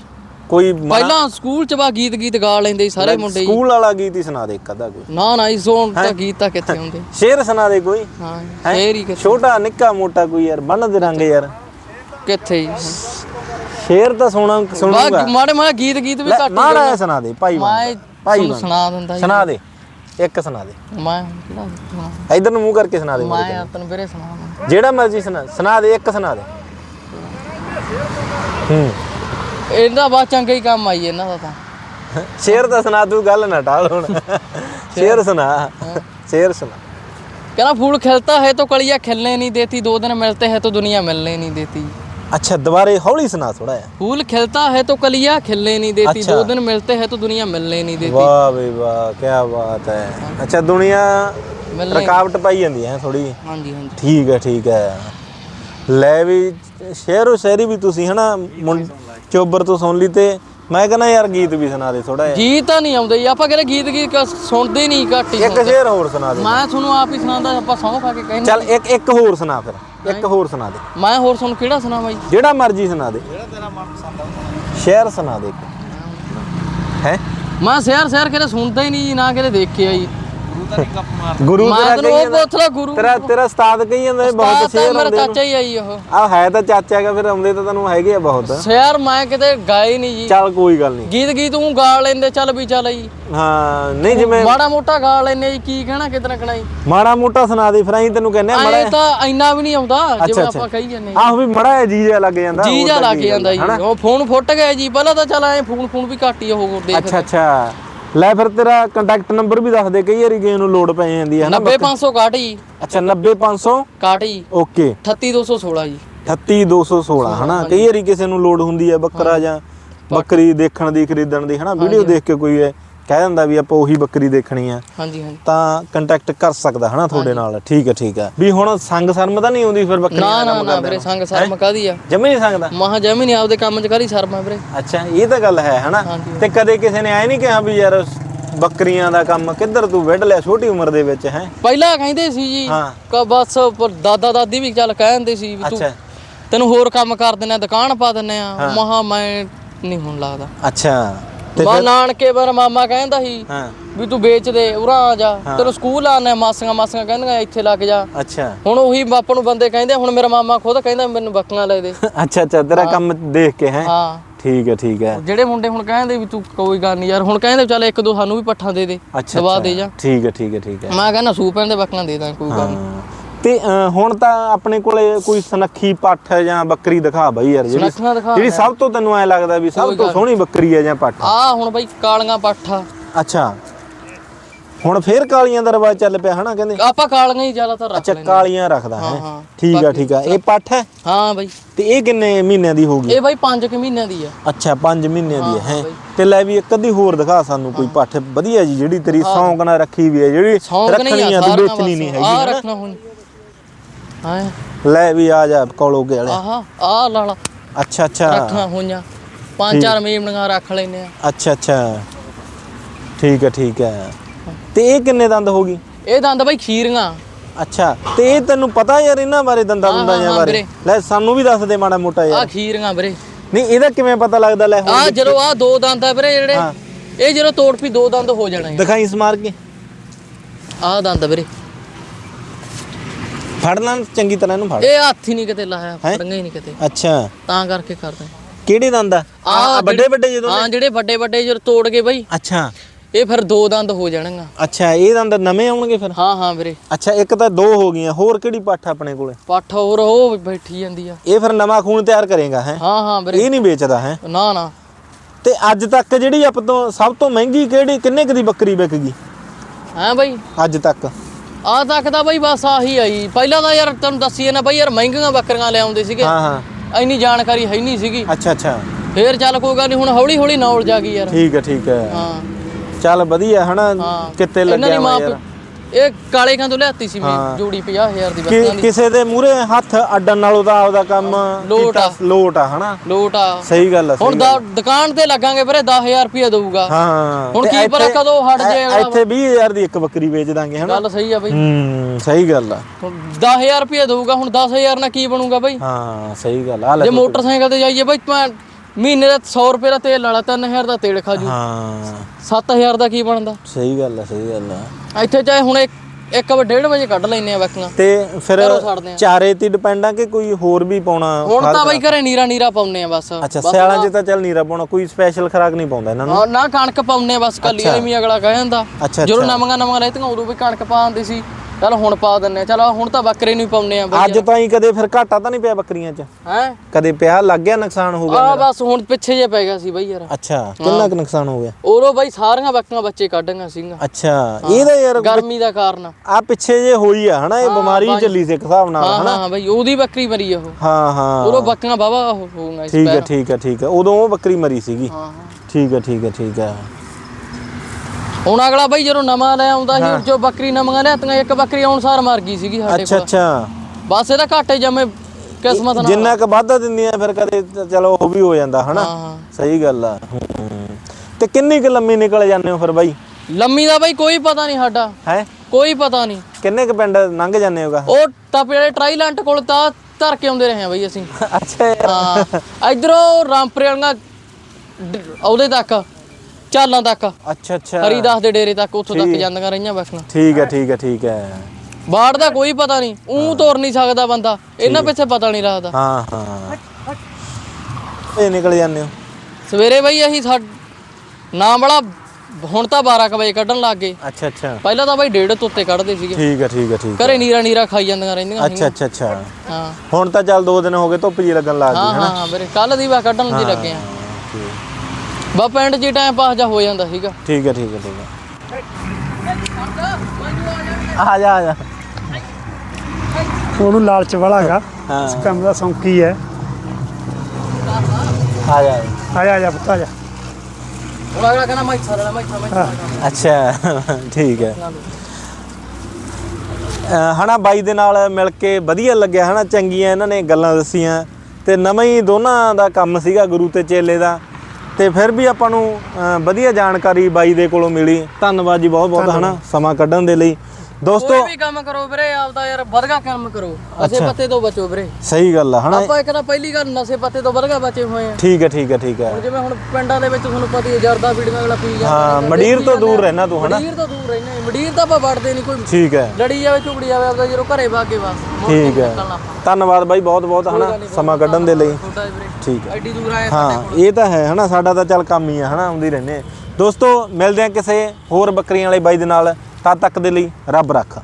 ਕੋਈ ਪਹਿਲਾਂ ਸਕੂਲ ਚ ਬਾ ਗੀਤ ਗੀਤ ਗਾ ਲੈਂਦੇ ਸੀ ਸਾਰੇ ਮੁੰਡੇ ਜੀ ਸਕੂਲ ਵਾਲਾ ਗੀਤ ਹੀ ਸੁਣਾ ਦੇ ਇੱਕ ਅੱਧਾ ਕੋਈ। ਨਾ ਨਾ ਜੀ ਸੋਣ ਤਾਂ ਗੀਤ ਤਾਂ ਕਿੱਥੇ ਹੁੰਦੇ? [laughs] ਸ਼ੇਰ ਸੁਣਾ ਦੇ ਕੋਈ। ਹਾਂ ਹੈਂ? ਫੇਰ ਹੀ ਕਿੱਥੇ- ਛੋਟਾ ਨਿੱਕਾ ਮੋਟਾ ਕੋਈ ਯਾਰ ਬੰਨ ਦੇ ਰੰਗ ਯਾਰ। ਕਿੱਥੇ ਜੀ ਸ਼ੇਰ ਤਾਂ ਸੁਣਾ ਸੁਣੂਗਾ। ਬਾ ਮਾੜੇ ਮਾੜੇ ਗੀਤ ਗੀਤ ਵੀ ਘੱਟ ਗਾਉਂਦਾ। ਜਿਹਾ ਸੁਣਾ ਦੇ ਭਾਈ ਮੈਂ ਬਣ ਭਾਈ ਤੁਹਾਨੂੰ ਬਣ ਸੁਣਾ ਦਿੰਦਾ ਜੀ। ਸੁਣਾ ਦੇ ਇੱਕ ਸੁਣਾ ਦੇ। ਮੈਂ ਕਿਹੜਾ ਸੁਣਾ- ਇਧਰ ਨੂੰ ਮੂੰਹ ਕਰਕੇ ਸੁਣਾ ਦੇ ਮੇਰੇ ਮੈਂ ਤੈਨੂੰ। ਵੀਰੇ ਸੁਣਾ ਦਿੰਦਾ। ਜਿਹੜਾ ਮਰਜ਼ੀ ਸੁਣਾ ਸੁਣਾ ਦੇ ਇੱਕ ਸੁਣਾ ਦੇ। ਹੂੰ। ਇਹਦਾ ਬਾ ਚੰਗਾ ਹੀ ਕੰਮ ਆਈ ਇਹਨਾਂ ਦਾ ਤਾਂ ਸ਼ੇਰ ਤਾਂ ਸੁਣਾ ਤੂੰ ਗੱਲ ਨਾ ਟਾਲ ਹੁਣ ਸ਼ੇਰ ਸੁਣਾ ਸ਼ੇਰ ਸੁਣਾ कहना फूल खिलता है तो कलिया खिलने नहीं देती दो दिन मिलते हैं तो दुनिया मिलने नहीं देती ਅੱਛਾ ਦੁਬਾਰੇ ਹੌਲੀ ਸੁਣਾ ਥੋੜਾ ਜਿਹਾ फूल खिलता है तो कलिया खिलने नहीं देती अच्छा। दो दिन मिलते हैं तो दुनिया मिलने नहीं देती ਵਾਹ ਬਈ ਵਾਹ ਕੀ ਬਾਤ ਹੈ ਅੱਛਾ ਦੁਨੀਆ ਮਿਲਣੇ ਰਕਾਵਟ ਪਾਈ ਜਾਂਦੀ ਹੈ ਥੋੜੀ हाँ जी हाँ जी ਠੀਕ ਹੈ ਠੀਕ ਹੈ ਲੈ ਵੀ ਸ਼ੇਰੋ ਸ਼ਾਇਰੀ ਵੀ ਤੁਸੀਂ ਹਨਾ ਮੁੰ- ਚੋਬਰ ਤੋਂ ਸੁਣ ਲਈ ਤੇ ਮੈਂ ਕਹਿੰਦਾ ਯਾਰ ਗੀਤ ਵੀ ਸੁਣਾ ਦੇ ਥੋੜਾ ਜਿਹਾ। ਗੀਤ ਤਾਂ ਨਹੀਂ ਆਉਂਦੇ ਜੀ ਆਪਾਂ ਕਹਿੰਦੇ ਗੀਤ ਗੀਤ ਸੁਣਦੇ ਨਹੀਂ ਘੱਟ ਹੀ ਇੱਕ। ਸ਼ੇਰ ਹੋਰ ਸੁਣਾ ਦੇ। ਮੈਂ ਤੁਹਾਨੂੰ ਆਪ ਹੀ ਸੁਣਾਉਂਦਾ ਆਪਾਂ ਸੌਂ ਖਾ ਕੇ ਕਹਿੰਦੇ ਚੱਲ ਇੱਕ ਇੱਕ ਹੋਰ ਸੁਣਾ ਫਿਰ ਇੱਕ ਹੋਰ ਸੁਣਾ ਦੇ। ਮੈਂ ਹੋਰ ਤੁਹਾਨੂੰ ਕਿਹੜਾ ਸੁਣਾਵਾਂ ਜੀ? ਜਿਹੜਾ ਮਰਜ਼ੀ ਸੁਣਾ ਦੇ। ਜਿਹੜਾ ਤੇਰਾ ਮਨ ਸ਼ੇਰ ਸੁਣਾ ਦੇ ਹੈ? ਮੈਂ ਸ਼ਹਿਰ ਸ਼ਹਿਰ ਕਿਤੇ ਸੁਣਦਾ ਹੀ ਨਹੀਂ ਜੀ ਨਾ ਕਿਤੇ ਦੇਖਿਆ ਜੀ। ਗੁਰੂ ਤੇਰਾ ਕਹੀ ਜਾਂਦਾ ਪੁੱਛ ਲਾ ਗੁਰੂ। ਤੇਰਾ ਤੇਰਾ ਉਸਤਾਦ ਕਹੀ ਜਾਂਦਾ ਇਹ ਬਹੁਤ ਤਾਂ ਸ਼ੇਰ ਮੇਰਾ ਚਾਚਾ ਹੀ ਆਈ ਉਹ। ਆ ਹੈ ਤਾਂ ਚਾਚਾ ਹੈਗਾ ਫਿਰ ਆਉਂਦੇ ਤਾਂ ਤੈਨੂੰ ਹੈਗੇ ਆ ਬਹੁਤ। ਸ਼ਹਿਰ ਮੈਂ ਕਿਤੇ ਗਾਏ ਨਹੀਂ ਜੀ। ਚੱਲ ਕੋਈ ਗੱਲ ਨਹੀਂ। ਗੀਤ ਗੀਤ ਉਹ ਗਾ ਲੈਂਦੇ ਚੱਲ ਵੀ ਚੱਲ ਜੀ। ਹਾਂ ਨਹੀਂ ਜਿਵੇਂ ਮਾੜਾ ਮੋਟਾ ਗਾ ਲੈਂਦੇ ਜੀ ਕੀ ਕਹਿਣਾ ਕਿਤਨਾ ਕਹਣਾ ਜੀ। ਮਾੜਾ ਮੋਟਾ ਸੁਣਾ ਦੇ ਫਿਰ ਅਸੀਂ ਤੈਨੂੰ ਕਹਿੰਦੇ ਆ ਐ ਤਾਂ ਇੰਨਾ ਵੀ ਨਹੀਂ ਆਉਂਦਾ ਜਿਵੇਂ ਅੱਛਾ। ਆਪਾਂ ਕਹੀ ਜਾਂਦੇ ਆਹ ਵੀ ਮੜਾ ਜੀ ਜਿਹਾ ਲੱਗ ਜਾਂਦਾ ਜੀ ਹੋਰ ਜਾ ਤਾਂ ਲੱਗ ਕੀ ਜਾਂਦਾ ਜੀ। ਹਨਾ? ਉਹ ਫੋਨ ਫੁੱਟ ਗਿਆ ਜੀ ਪਹਿਲਾਂ ਤਾਂ ਚੱਲ ਐ ਫੋਨ ਫੋਨ ਵੀ ਘੱਟ ਹੀ ਉਹ ਦੇਖ ਅੱਛਾ ਅੱਛਾ। ਲੈ ਫਿਰ ਤੇਰਾ ਕੰਟੈਕਟ ਨੰਬਰ ਵੀ ਦੱਸ ਦੇ ਕਈ ਵਾਰੀ ਕਿਸੇ ਨੂੰ ਲੋਡ ਪੈ ਜਾਂਦੀ ਹੈ ਨਾ 90561 ਜੀ। ਅੱਛਾ 90500 61 ਜੀ। ਓਕੇ। 38216 ਜੀ। 38216 ਹਨਾ? ਕਈ ਵਾਰੀ ਕਿਸੇ ਨੂੰ ਲੋਡ ਹੁੰਦੀ ਹੈ ਬੱਕਰਾ ਜਾਂ ਬੱਕਰੀ ਦੇਖਣ ਦੀ ਖਰੀਦਣ ਦੀ ਹਨਾ? ਵੀਡੀਓ ਦੇਖ ਕੇ ਕੋਈ ਹੈ। ਕਹਿ ਦਿੰਦਾ ਵੀ ਆਪਾਂ ਉਹੀ ਬੱਕਰੀ ਦੇਖਣੀ ਆ। ਹਾਂਜੀ ਹਾਂਜੀ। ਤਾਂ ਕੰਟੈਕਟ ਕਰ ਸਕਦਾ ਹਨਾ ਤੁਹਾਡੇ ਨਾਲ। ਠੀਕ ਹੈ ਠੀਕ ਹੈ ਵੀ ਹੁਣ ਸੰਗ ਸ਼ਰਮ ਤਾਂ ਨਹੀਂ ਆਉਂਦੀ ਫਿਰ ਬੱਕਰੀ ਨਾ ਨਾ ਨਾ ਵੀਰੇ ਸੰਗ ਸ਼ਰਮ ਕਾਦੀ ਆ? ਜਮੇ ਨਹੀਂ ਸੰਗਦਾ ਮਹਾ ਜਮੀ ਨਹੀਂ ਆਪਦੇ ਕੰਮ ਚ ਕਰੀ ਸ਼ਰਮਾ ਵੀਰੇ? ਅੱਛਾ ਇਹ ਤਾਂ ਗੱਲ ਹੈ ਹਨਾ। ਤੇ ਕਦੇ ਕਿਸੇ ਨੇ ਆਏ ਨਹੀਂ ਕਿਹਾ ਵੀ ਯਾਰ ਬੱਕਰੀਆਂ ਦਾ ਕੰਮ ਕਿੱਧਰ ਤੂੰ ਵਿੱਢ ਲਿਆ ਛੋਟੀ ਉਮਰ ਦੇ ਵਿੱਚ ਹੈ? ਪਹਿਲਾਂ ਕਹਿੰਦੇ ਸੀ ਜੀ। ਕ ਬਸ ਦਾਦਾ ਦਾਦੀ ਵੀ ਚੱਲ ਕਹਿੰਦੇ ਸੀ ਵੀ ਤੂੰ ਅੱਛਾ। ਤੈਨੂੰ ਹੋਰ ਕੰਮ ਕਰ ਦਿੰਨੇ ਆ ਦੁਕਾਨ ਪਾ ਦਿੰਨੇ ਆ। ਮਹਾ ਮੈਂ ਨਹੀਂ ਹੁਣ ਲੱਗਦਾ। ਅੱਛਾ। ਮਾ ਨਾਨਕੇ ਮੇਰਾ ਮਾਮਾ ਕਹਿੰਦਾ ਸੀ ਹਾਂ। ਵੀ ਤੂੰ ਵੇਚ ਦੇ ਉਰਾਂ ਆ ਜਾ। ਤੈਨੂੰ ਸਕੂਲ ਆਣਾ ਮਾਸੀਆਂ ਮਾਸੀਆਂ ਕਹਿੰਦੀਆਂ ਇੱਥੇ ਲੱਗ ਜਾ। ਅੱਛਾ। ਹੁਣ ਉਹੀ ਬਾਪਾ ਨੂੰ ਬੰਦੇ ਕਹਿੰਦੇ ਹੁਣ ਮੇਰਾ ਮਾਮਾ ਖੁਦ ਕਹਿੰਦਾ ਮੈਨੂੰ ਬੱਕੀਆਂ ਲੈ ਦੇ। [laughs] ਅੱਛਾ ਅੱਛਾ ਤੇਰਾ ਕੰਮ ਦੇਖ ਕੇ ਹੈ? ਹਾਂ। ਠੀਕ ਹੈ ਠੀਕ ਹੈ। ਜਿਹੜੇ ਮੁੰਡੇ ਹੁਣ ਕਹਿੰਦੇ ਵੀ ਤੂੰ ਕੋਈ ਗੱਲ ਨਹੀਂ ਯਾਰ ਹੁਣ ਕਹਿੰਦੇ ਚੱਲ ਇੱਕ ਦੋ ਸਾਨੂੰ ਵੀ ਪੱਠਾ ਦੇ ਦੇ ਦਵਾ। ਦੇ ਜਾ। ਠੀਕ ਹੈ ਠੀਕ ਹੈ ਠੀਕ ਹੈ। ਮੈਂ ਕਹਿੰਦਾ ਸੂਪਨ ਦੇ ਬੱਕੀਆਂ ਦੇ ਦਾਂ ਕੋਈ ਗੱਲ ਨਹੀਂ। ਤੇ ਹੁਣ ਤਾਂ ਆਪਣੇ ਕੋਲੇ ਕੋਈ ਸਨੱਖੀ ਪੱਠ ਜਾਂ ਬੱਕਰੀ ਦਿਖਾ ਬਈ ਯਾਰ ਜਿਹੜੀ ਦਿਖਾ ਜਿਹੜੀ ਸਭ ਤੋਂ ਤੈਨੂੰ ਐ ਲੱਗਦਾ ਵੀ ਸਭ ਤੋਂ ਸੋਹਣੀ ਬੱਕਰੀ ਹੈ ਜਾਂ ਪੱਠ? ਆ ਹੁਣ ਬਈ ਕਾਲੀਆਂ ਪੱਠਾ ਅੱਛਾ। ਹੁਣ ਫੇਰ ਕਾਲੀਆਂ ਦਾ ਰਿਵਾਜ ਚੱਲ ਪਿਆ ਹਨਾ ਕਹਿੰਦੇ? ਆਪਾਂ ਕਾਲੀਆਂ ਹੀ ਜ਼ਿਆਦਾਤਰ ਰੱਖ ਅੱਛਾ ਲੈਂਦੇ ਕਾਲੀਆਂ ਰੱਖਦਾ ਹੈ। ਠੀਕ ਆ ਠੀਕ ਆ। ਇਹ ਪੱਠ ਹੈ? ਹਾਂ ਬਈ। ਤੇ ਇਹ ਕਿੰਨੇ ਮਹੀਨਿਆਂ ਦੀ ਹੋਗੀ ਇਹ ਬਈ 5 ਕੁ ਮਹੀਨਿਆਂ ਦੀ ਆ। ਅੱਛਾ 5 ਮਹੀਨਿਆਂ ਦੀ ਹੈ। ਤੇ ਲੈ ਵੀ ਇੱਕ ਅੱਧੀ ਹੋਰ ਦਿਖਾ ਸਾਨੂੰ ਕੋਈ ਪੱਠ। ਵਧੀਆ ਜੀ ਜਿਹੜੀ ਤੇਰੀ ਸੌਂਕ ਨਾਲ ਰੱਖੀ ਵੀ ਹੈ ਜਿਹੜੀ ਰੱਖਣੀ ਆ ਤੂੰ ਵੇਚਣੀ ਨਹੀਂ ਹੈਗੀ ਆ? ਰੱਖਣਾ ਹੁਣ। ਹਾਂ? ਲੈ ਵੀ ਆ ਜਾ ਕੋਲੋਗੇ ਵਾਲੇ। ਆਹਾ ਆ ਲਾਲਾ ਅੱਛਾ ਅੱਛਾ। ਰੱਖਣਾ ਹੋਈਆਂ ਪੰਜ ਚਾਰ ਮੇਮਣੀਆਂ ਰੱਖ ਲੈਨੇ ਆ। ਅੱਛਾ ਅੱਛਾ। ਠੀਕ ਹੈ ਠੀਕ ਹੈ। ਤੇ ਇਹ ਕਿੰਨੇ ਦੰਦ ਹੋ ਗਈ? ਇਹ ਦੰਦ ਬਈ ਖੀਰੀਆਂ। ਅੱਛਾ ਤੇ ਇਹ ਤੈਨੂੰ ਪਤਾ ਯਾਰ ਇਹਨਾਂ ਬਾਰੇ ਦੰਦਾਂ ਦੁੰਦਾਂ ਜਾਂ ਬਾਰੇ। ਲੈ ਸਾਨੂੰ ਵੀ ਦੱਸ ਦੇ ਮਾੜਾ ਮੋਟਾ ਆ ਯਾਰ। ਖੀਰੀਆਂ ਵੀਰੇ। ਨਹੀਂ ਇਹਦਾ ਕਿਵੇਂ ਪਤਾ ਲੱਗਦਾ? ਲੈ ਆ ਜਦੋਂ ਆ ਦੋ ਦੰਦ ਆ ਵੀਰੇ ਜਿਹੜੇ। ਇਹ ਜਦੋਂ ਤੋੜ ਪੀ ਦੋ ਦੰਦ ਹੋ ਜਾਣੇ ਦਿਖਾਈ ਸਮਾਰ ਕੇ। ਆ ਦੰਦ ਵੀਰੇ। ਫੜ ਲਾਂ ਚੰਗੀ ਤਰ੍ਹਾਂ ਇਹਨੂੰ ਫੜ। ਇਹ ਹੱਥ ਹੀ ਨਹੀਂ ਕਿਤੇ ਲਾਇਆ ਫੜੀਆਂ ਹੀ ਨਹੀਂ ਕਿਤੇ। ਅੱਛਾ। ਤਾਂ ਕਰਕੇ ਕਰਦੇ ਕਿਹੜੇ ਦੰਦ ਆ? ਆ ਵੱਡੇ ਵੱਡੇ ਜਦੋਂ ਹਾਂ ਜਿਹੜੇ ਵੱਡੇ ਵੱਡੇ ਜਦੋਂ ਤੋੜ ਗਏ ਬਈ। ਅੱਛਾ। ਇਹ ਫਿਰ ਦੋ ਦੰਦ ਹੋ ਜਾਣਗੇ। ਅੱਛਾ ਇਹ ਦੰਦ ਨਵੇਂ ਆਉਣਗੇ ਫਿਰ? ਹਾਂ ਹਾਂ ਵੀਰੇ। ਅੱਛਾ ਇੱਕ ਤਾਂ ਦੋ ਹੋ ਗਈਆਂ ਹੋਰ ਕਿਹੜੀ ਪੱਠ ਆਪਣੇ ਕੋਲੇ? ਪੱਠ ਹੋਰ ਉਹ ਬੈਠੀ ਜਾਂਦੀ ਆ। ਇਹ ਫਿਰ ਨਵਾਂ ਖੂਨ ਤਿਆਰ ਕਰੇਗਾ ਹੈ? ਹਾਂ ਹਾਂ ਵੀਰੇ। ਇਹ ਨਹੀਂ ਵੇਚਦਾ ਹੈ? ਨਾ ਨਾ। ਤੇ ਅੱਜ ਤੱਕ ਜਿਹੜੀ ਆਪ ਤੋਂ ਸਭ ਤੋਂ ਮਹਿੰਗੀ ਕਿਹੜੀ ਕਿੰਨੇ ਕੁ ਦੀ ਬੱਕਰੀ ਵਿਕ ਗਈ? ਹਾਂ ਬਈ? ਅੱਜ ਤੱਕ। ਆ ਤੱਕ ਦਾ ਬਈ ਬਸ ਆਹੀ ਆਈ ਪਹਿਲਾਂ ਤਾਂ ਯਾਰ ਤੈਨੂੰ ਦੱਸੀਏ ਨਾ ਬਈ ਯਾਰ ਮਹਿੰਗੀਆਂ ਬੱਕਰੀਆਂ ਲਿਆਉਂਦੇ ਸੀਗੇ। ਹਾਂ ਹਾਂ। ਇੰਨੀ ਜਾਣਕਾਰੀ ਹੈ ਨਹੀਂ ਸੀਗੀ। ਅੱਛਾ ਅੱਛਾ। ਫੇਰ ਚੱਲ ਕੋਈ ਗੱਲ ਨਹੀਂ ਹੁਣ ਹੌਲੀ ਹੌਲੀ ਨੌਲੇਜ ਆ ਗਈ ਯਾਰ। ਠੀਕ ਹੈ ਠੀਕ ਹੈ। ਹਾਂ। ਚੱਲ ਵਧੀਆ ਹਨਾ। ਕਿੱਤੇ ਇਹਨਾਂ ਲੱਗਿਆ ਦੀ ਮਾਂ ਯਾਰ। ਪਿਓ- ਇਹ ਕਾਲੇ ਖਾਂ ਤੋਂ ਲਿਆਤੀ ਸੀ ਮੈਂ ਹਾਂ। ਜੋੜੀ 50000 ਦੀ ਕਿ ਬੱਕਰੀਆਂ ਦੀ ਕਿਸੇ ਦੇ ਮੂਹਰੇ ਹੱਥ ਅੱਡਣ ਨਾਲੋਂ ਤਾਂ ਆਪਦਾ ਕੰਮ ਲੋਟ ਕੀਤਾ- ਆ। ਲੋਟ ਆ ਹਨਾ? ਲੋਟ ਆ। ਸਹੀ ਗੱਲ ਆ ਸਹੀ ਹੁਣ ਦਾ- ਦੁਕਾਨ ਤੇ ਲੱਗਾਂਗੇ ਵੀਰੇ 10000 ਰੁਪਏ ਦਊਗਾ। ਹਾਂ। ਹੁਣ ਤੇ ਕੀ ਪਤਾ ਇੱਥੇ- ਕਦੋਂ ਹਟ ਇ- ਜਾਏ ਅਗਲਾ। ਇੱਥੇ 20000 ਦੀ ਇੱਕ ਬੱਕਰੀ ਵੇਚ ਦਾਂਗੇ ਹਨਾ? ਗੱਲ ਸਹੀ ਆ ਬਈ। ਹੂੰ ਸਹੀ ਗੱਲ ਆ। ਹੁਣ 10000 ਰੁਪਏ ਦਊਗਾ ਹੁਣ 10000 ਨਾਲ ਕੀ ਬਣੂਗਾ ਬਈ? ਹਾਂ ਸਹੀ ਗੱਲ ਆ। ਲੈ ਜੇ ਮੋਟਰਸਾਈਕਲ ਤੇ ਜਾਈਏ ਬਈ ਮੈਂ ਮਹੀਨੇ ਦਾ 100 ਰੁਪਏ ਦਾ ਤੇਲ ਵਾਲਾ 3000 ਦਾ ਤੇਲ ਖਾ ਜੂ। ਹਾਂ। 7000 ਦਾ ਕੀ ਬਣਦਾ? ਸਹੀ ਗੱਲ ਆ ਸਹੀ ਗੱਲ ਆ। ਇੱਥੇ ਚਾਹੇ ਹੁਣ ਇੱਕ ਇੱਕ ਵਜੇ ਡੇਢ ਵਜੇ ਕੱਢ ਲੈਨੇ ਆ ਬੱਕੀਆਂ। ਤੇ ਫਿਰ। ਚਾਰੇ ਤੇ ਡਿਪੈਂਡ ਆ ਕਿ ਕੋਈ ਹੋਰ ਵੀ ਪਾਉਣਾ ਹੁਣ ਤਾਂ ਬਈ ਘਰੇ ਨੀਰਾ ਨੀਰਾ ਪਾਉਨੇ ਆ ਬਸ। ਅੱਛਾ ਸਿਆਲਾਂ 'ਚ ਤਾਂ ਚੱਲ ਨੀਰਾ ਪਾਉਣਾ ਕੋਈ ਸਪੈਸ਼ਲ ਖਰਾਕ ਨਹੀਂ ਪਾਉਂਦਾ ਇਹਨਾਂ ਨੂੰ। ਨਾ ਕਣਕ ਪਾਉਨੇ ਆ ਬਸ ਕੱਲੀ ਐਵੇਂ ਅਗਲਾ ਕਹਿ ਜਾਂਦਾ ਜਦੋਂ ਨਵਾਂ ਨਵਾਂ ਰਹਿਤੀਆਂ ਉਦੋਂ ਵੀ ਕਣਕ ਪਾਉਂਦੇ ਸੀ। ਚਲ ਹੁਣ ਪਾ ਦਿੰਨੇ ਆ। ਚਲ ਹੁਣ ਤਾਂ ਬੱਕਰੇ ਨੂੰ ਹੀ ਪਾਉਨੇ ਆ ਅੱਜ ਤਾਈਂ ਕਦੇ ਫਿਰ ਘਾਟਾ ਤਾਂ ਨਹੀਂ ਪਿਆ ਬੱਕਰੀਆਂ 'ਚ? ਹੈ? ਕਦੇ ਪਿਆ? ਲੱਗ ਗਿਆ ਨੁਕਸਾਨ ਹੋ ਗਿਆ ਆ ਬਸ ਹੁਣ ਪਿੱਛੇ ਜੇ ਪੈ ਗਿਆ ਸੀ ਬਈ ਯਾਰ। ਅੱਛਾ ਕਿੰਨਾ ਕੁ ਨੁਕਸਾਨ ਹੋ ਗਿਆ? ਉਰੋਂ ਬਈ ਸਾਰੀਆਂ ਬੱਕੀਆਂ ਬੱਚੇ ਕੱਢੀਆਂ ਸੀਗੀਆਂ। ਅੱਛਾ ਇਹਦਾ ਯਾਰ ਗਰਮੀ ਦਾ ਕਾਰਨ। ਆ ਪਿੱਛੇ ਜੇ ਹੋਈ ਆ ਹਨਾ ਇਹ ਬਿਮਾਰੀ ਚੱਲੀ ਸੀ ਇੱਕ ਹਿਸਾਬ ਨਾਲ ਹਾਂ ਹਾਂ ਬਈ ਉਹਦੀ ਬੱਕਰੀ ਮਰੀ ਉਹ। ਹਾਂ ਹਾਂ। ਉਰੋਂ ਬੱਕੀਆਂ ਬਾਵਾ ਹੋਊਗਾ ਇਸ ਠੀਕ ਹੈ ਠੀਕ ਹੈ ਠੀਕ ਹੈ ਉਦੋਂ ਉਹ ਬੱਕਰੀ ਮਰੀ ਸੀਗੀ। ਹਾਂ ਹਾਂ। ਠੀਕ ਹੈ ਠੀਕ ਹੈ ਠੀਕ ਹੈ ਹੁਣ ਅਗਲਾ ਬਈ ਜਦੋਂ ਨਵਾਂ ਲੈ ਆਉਂਦਾ ਸੀ ਜੋ ਬੱਕਰੀ ਨਵੀਆਂ ਲਿਆਤੀਆਂ ਇੱਕ ਬੱਕਰੀ ਆਉਣ ਸਾਰ ਮਰ ਗਈ ਸੀਗੀ ਸਾਡੇ ਅੱਛਾ ਕੋਲ। ਅੱਛਾ। ਬਸ ਇਹਦਾ ਘਾਟੇ ਜਮੇ ਕਿਸਮਤ ਨਾਲ। ਜਿੰਨਾ ਕ ਵਾਧਾ ਦਿੰਦੀਆਂ ਫਿਰ ਕਦੇ ਚਲੋ ਉਹ ਵੀ ਹੋ ਜਾਂਦਾ ਹਨਾ? ਸਹੀ ਗੱਲ ਆ। ਤੇ ਕਿੰਨੀ ਕੁ ਲੰਮੀ ਨਿਕਲ ਜਾਂਦੇ ਹੋ ਫਿਰ ਬਾਈ? ਲੰਮੀ ਦਾ ਬਈ ਕੋਈ ਪਤਾ ਨਹੀਂ ਸਾਡਾ। ਹੈ? ਕੋਈ ਪਤਾ ਨਹੀਂ। ਕਿੰਨੇ ਕ ਪਿੰਡ ਲੰਘ ਜਾਂਦੇ ਹੋਗਾ? ਉਹ ਟੱਪ ਜਿਹੜੇ ਟ੍ਰਾਈਲੈਂਟ ਕੋਲ ਤਾਂ ਧਰ ਕੇ ਆਉਂਦੇ ਰਹੇ ਆ ਬਈ ਅਸੀਂ। ਅੱਛਾ। ਹਾਂ। ਇਧਰੋਂ ਰਾਮਪੁਰੇ ਵਾਲੀਆਂ ਉਹਦੇ ਤੱਕ। ਚਾਲਾਂ ਤੱਕ। ਅੱਛਾ ਅੱਛਾ। ਹਰੀਦਾਸ ਦੇ ਡੇਰੇ ਤੱਕ ਉੱਥੋਂ ਤੱਕ ਜਾਂਦੀਆਂ ਰਹੀਆਂ ਬੱਕੀਆਂ ਠੀਕ ਹੈ ਠੀਕ ਹੈ ਠੀਕ ਹੈ। ਬਾੜ ਦਾ ਕੋਈ ਪਤਾ ਨਹੀਂ ਉਹ ਤੋਰ ਨਹੀਂ ਸਕਦਾ ਬੰਦਾ। ਇਹਨਾਂ ਪਿੱਛੇ ਪਤਾ ਨਹੀਂ ਰੱਖਦਾ ਹਾਂ ਹਾਂ। ਇਹ ਨਿਕਲ ਜਾਂਦੇ ਹੋ। ਸਵੇਰੇ ਬਈ ਅਸੀਂ ਸਾ ਨਾਮ ਵਾਲਾ ਹੁਣ ਤਾਂ 12 ਕੁ ਵਜੇ ਕੱਢਣ ਲੱਗ ਗਏ। ਅੱਛਾ ਅੱਛਾ। ਪਹਿਲਾਂ ਤਾਂ ਬਈ ਡੇਢ ਤੋਂ ਉੱਤੇ ਕੱਢਦੇ ਸੀਗੇ। ਠੀਕ ਹੈ ਠੀਕ ਹੈ ਠੀਕ ਹੈ। ਘਰੇ ਨੀਰਾ ਨੀਰਾ ਖਾਈ ਜਾਂਦੀਆਂ ਰਹਿੰਦੀਆਂ ਅੱਛਾ ਅੱਛਾ ਅੱਛਾ। ਹਾਂ। ਹੁਣ ਤਾਂ ਚੱਲ ਦੋ ਦਿਨ ਹੋ ਗਏ ਧੁੱਪ ਜੀ ਲੱਗਣ ਲੱਗ ਹਾਂ ਗਈ ਹਾਂ ਹਾਂ ਵੀਰੇ। ਕੱਲ ਦੀ ਵਾ ਕੱਢਣ ਦੀ ਲੱਗੇ ਆ। ਬਾ ਪਿੰਡ ਜੀ ਟਾਈਮ ਪਾਸ ਜਾ ਹੋ ਜਾਂਦਾ ਸੀਗਾ। ਠੀਕ ਹੈ ਠੀਕ ਹੈ ਠੀਕ ਹੈ। ਆ ਜਾ ਆ ਜਾ। ਉਹਨੂੰ ਲਾਲਚ ਵਾਲਾ ਹੈਗਾ। ਹਾਂ। ਇਸ ਕੰਮ ਦਾ ਸੌਂਕੀ ਹੈ ਆ ਜਾ। ਆ ਜਾ ਆ ਜਾ ਪੁੱਤ ਆ ਜਾ। ਹੁਣ ਅਗਲਾ ਕਹਿੰਦਾ ਮੈਂ ਲੈਣਾ ਮੈਂ ਇੱਥਾ ਮੈਂ ਅੱਛਾ ਠੀਕ ਹੈ। ਹਨਾ ਬਾਈ ਦੇ ਨਾਲ ਮਿਲ ਕੇ ਵਧੀਆ ਲੱਗਿਆ ਹਨਾ ਚੰਗੀਆਂ ਇਹਨਾਂ ਨੇ ਗੱਲਾਂ ਦੱਸੀਆਂ। ਤੇ ਨਵਾਂ ਹੀ ਦੋਨਾਂ ਦਾ ਕੰਮ ਸੀਗਾ ਗੁਰੂ ਤੇ ਚੇਲੇ ਦਾ। ਤੇ ਫਿਰ ਵੀ ਆਪਾਂ ਨੂੰ ਵਧੀਆ ਜਾਣਕਾਰੀ ਬਾਈ ਦੇ ਕੋਲੋਂ ਮਿਲੀ। ਧੰਨਵਾਦ ਜੀ ਬਹੁਤ ਬਹੁਤ ਹਨਾ? ਸਮਾਂ ਕੱਢਣ ਦੇ ਲਈ। ਦੋਸਤੋ ਕੋਈ ਵੀ ਕੰਮ ਕਰੋ ਵੀਰੇ ਆਪਦਾ ਯਾਰ ਵਧਗਾ ਕੰਮ ਕਰੋ। ਨਸ਼ੇ ਪੱਤੇ ਤੋਂ ਬਚੋ ਵੀਰੇ। ਸਹੀ ਗੱਲ ਆ ਹਨਾ? ਆਪਾਂ ਇੱਕ ਤਾਂ ਪਹਿਲੀ ਗੱਲ ਨਸ਼ੇ ਪੱਤੇ ਤੋਂ ਵਧਗਾ ਬਚੇ ਹੋਏ ਆ। ਠੀਕ ਹੈ ਠੀਕ ਹੈ ਠੀਕ ਹੈ ਹੁਣ ਜਿਵੇਂ ਹੁਣ ਪਿੰਡਾਂ ਦੇ ਵਿੱਚ ਤੁਹਾਨੂੰ ਪਤਾ ਹੀ ਹੈ ਜਰਦਾ ਬੀੜੀਆਂ ਅਗਲਾ ਪੀ ਜਾਂਦਾ ਹਾਂ ਮੰਡੀਰ ਤੋਂ ਦੂਰ ਰਹਿਣਾ ਤੂੰ ਹਨਾ? ਮੰਡੀਰ ਤੋਂ ਦੂਰ ਰਹਿਣਾ ਮੰਡੀਰ ਤਾਂ ਆਪਾਂ ਵੜਦੇ ਨਹੀਂ ਕੋਈ ਠੀਕ ਹੈ ਲੜੀ ਜਾਵੇ ਝੁਗੜੀ ਜਾਵੇ ਆਪਦਾ ਜਦੋਂ ਘਰੇ ਭਾਗੇ ਬਸ। ਮੁੜ ਕੇ ਠੀਕ ਹੈ ਨਿਕਲਣਾ ਆਪਾਂ? ਧੰਨਵਾਦ ਬਾਈ ਬਹੁਤ ਬਹੁਤ ਹਨਾ ਸਮਾਂ ਕੱਢਣ ਦੇ ਲਈ। ਛੋਟਾ ਜਿਹਾ ਵੀਰੇ। ਠੀਕ ਹੈ ਐਡੀ ਦੂਰ ਆਏ ਹਾਂ ਇਹ ਤਾਂ ਹੈ ਹਨਾ ਸਾਡਾ ਤਾਂ ਚੱਲ ਕੰਮ ਹੀ ਆ ਹਨਾ ਆਉਂਦੀ ਰਹਿੰਦੇ ਆ। ਦੋਸਤੋ ਮਿਲਦੇ ਆ ਕਿਸੇ ਹੋਰ ਬੱਕਰੀਆਂ ਵਾਲੇ ਬਾਈ ਦੇ ਨਾਲ। ਤਦ ਤੱਕ ਦੇ ਲਈ ਰੱਬ ਰੱਖਾ।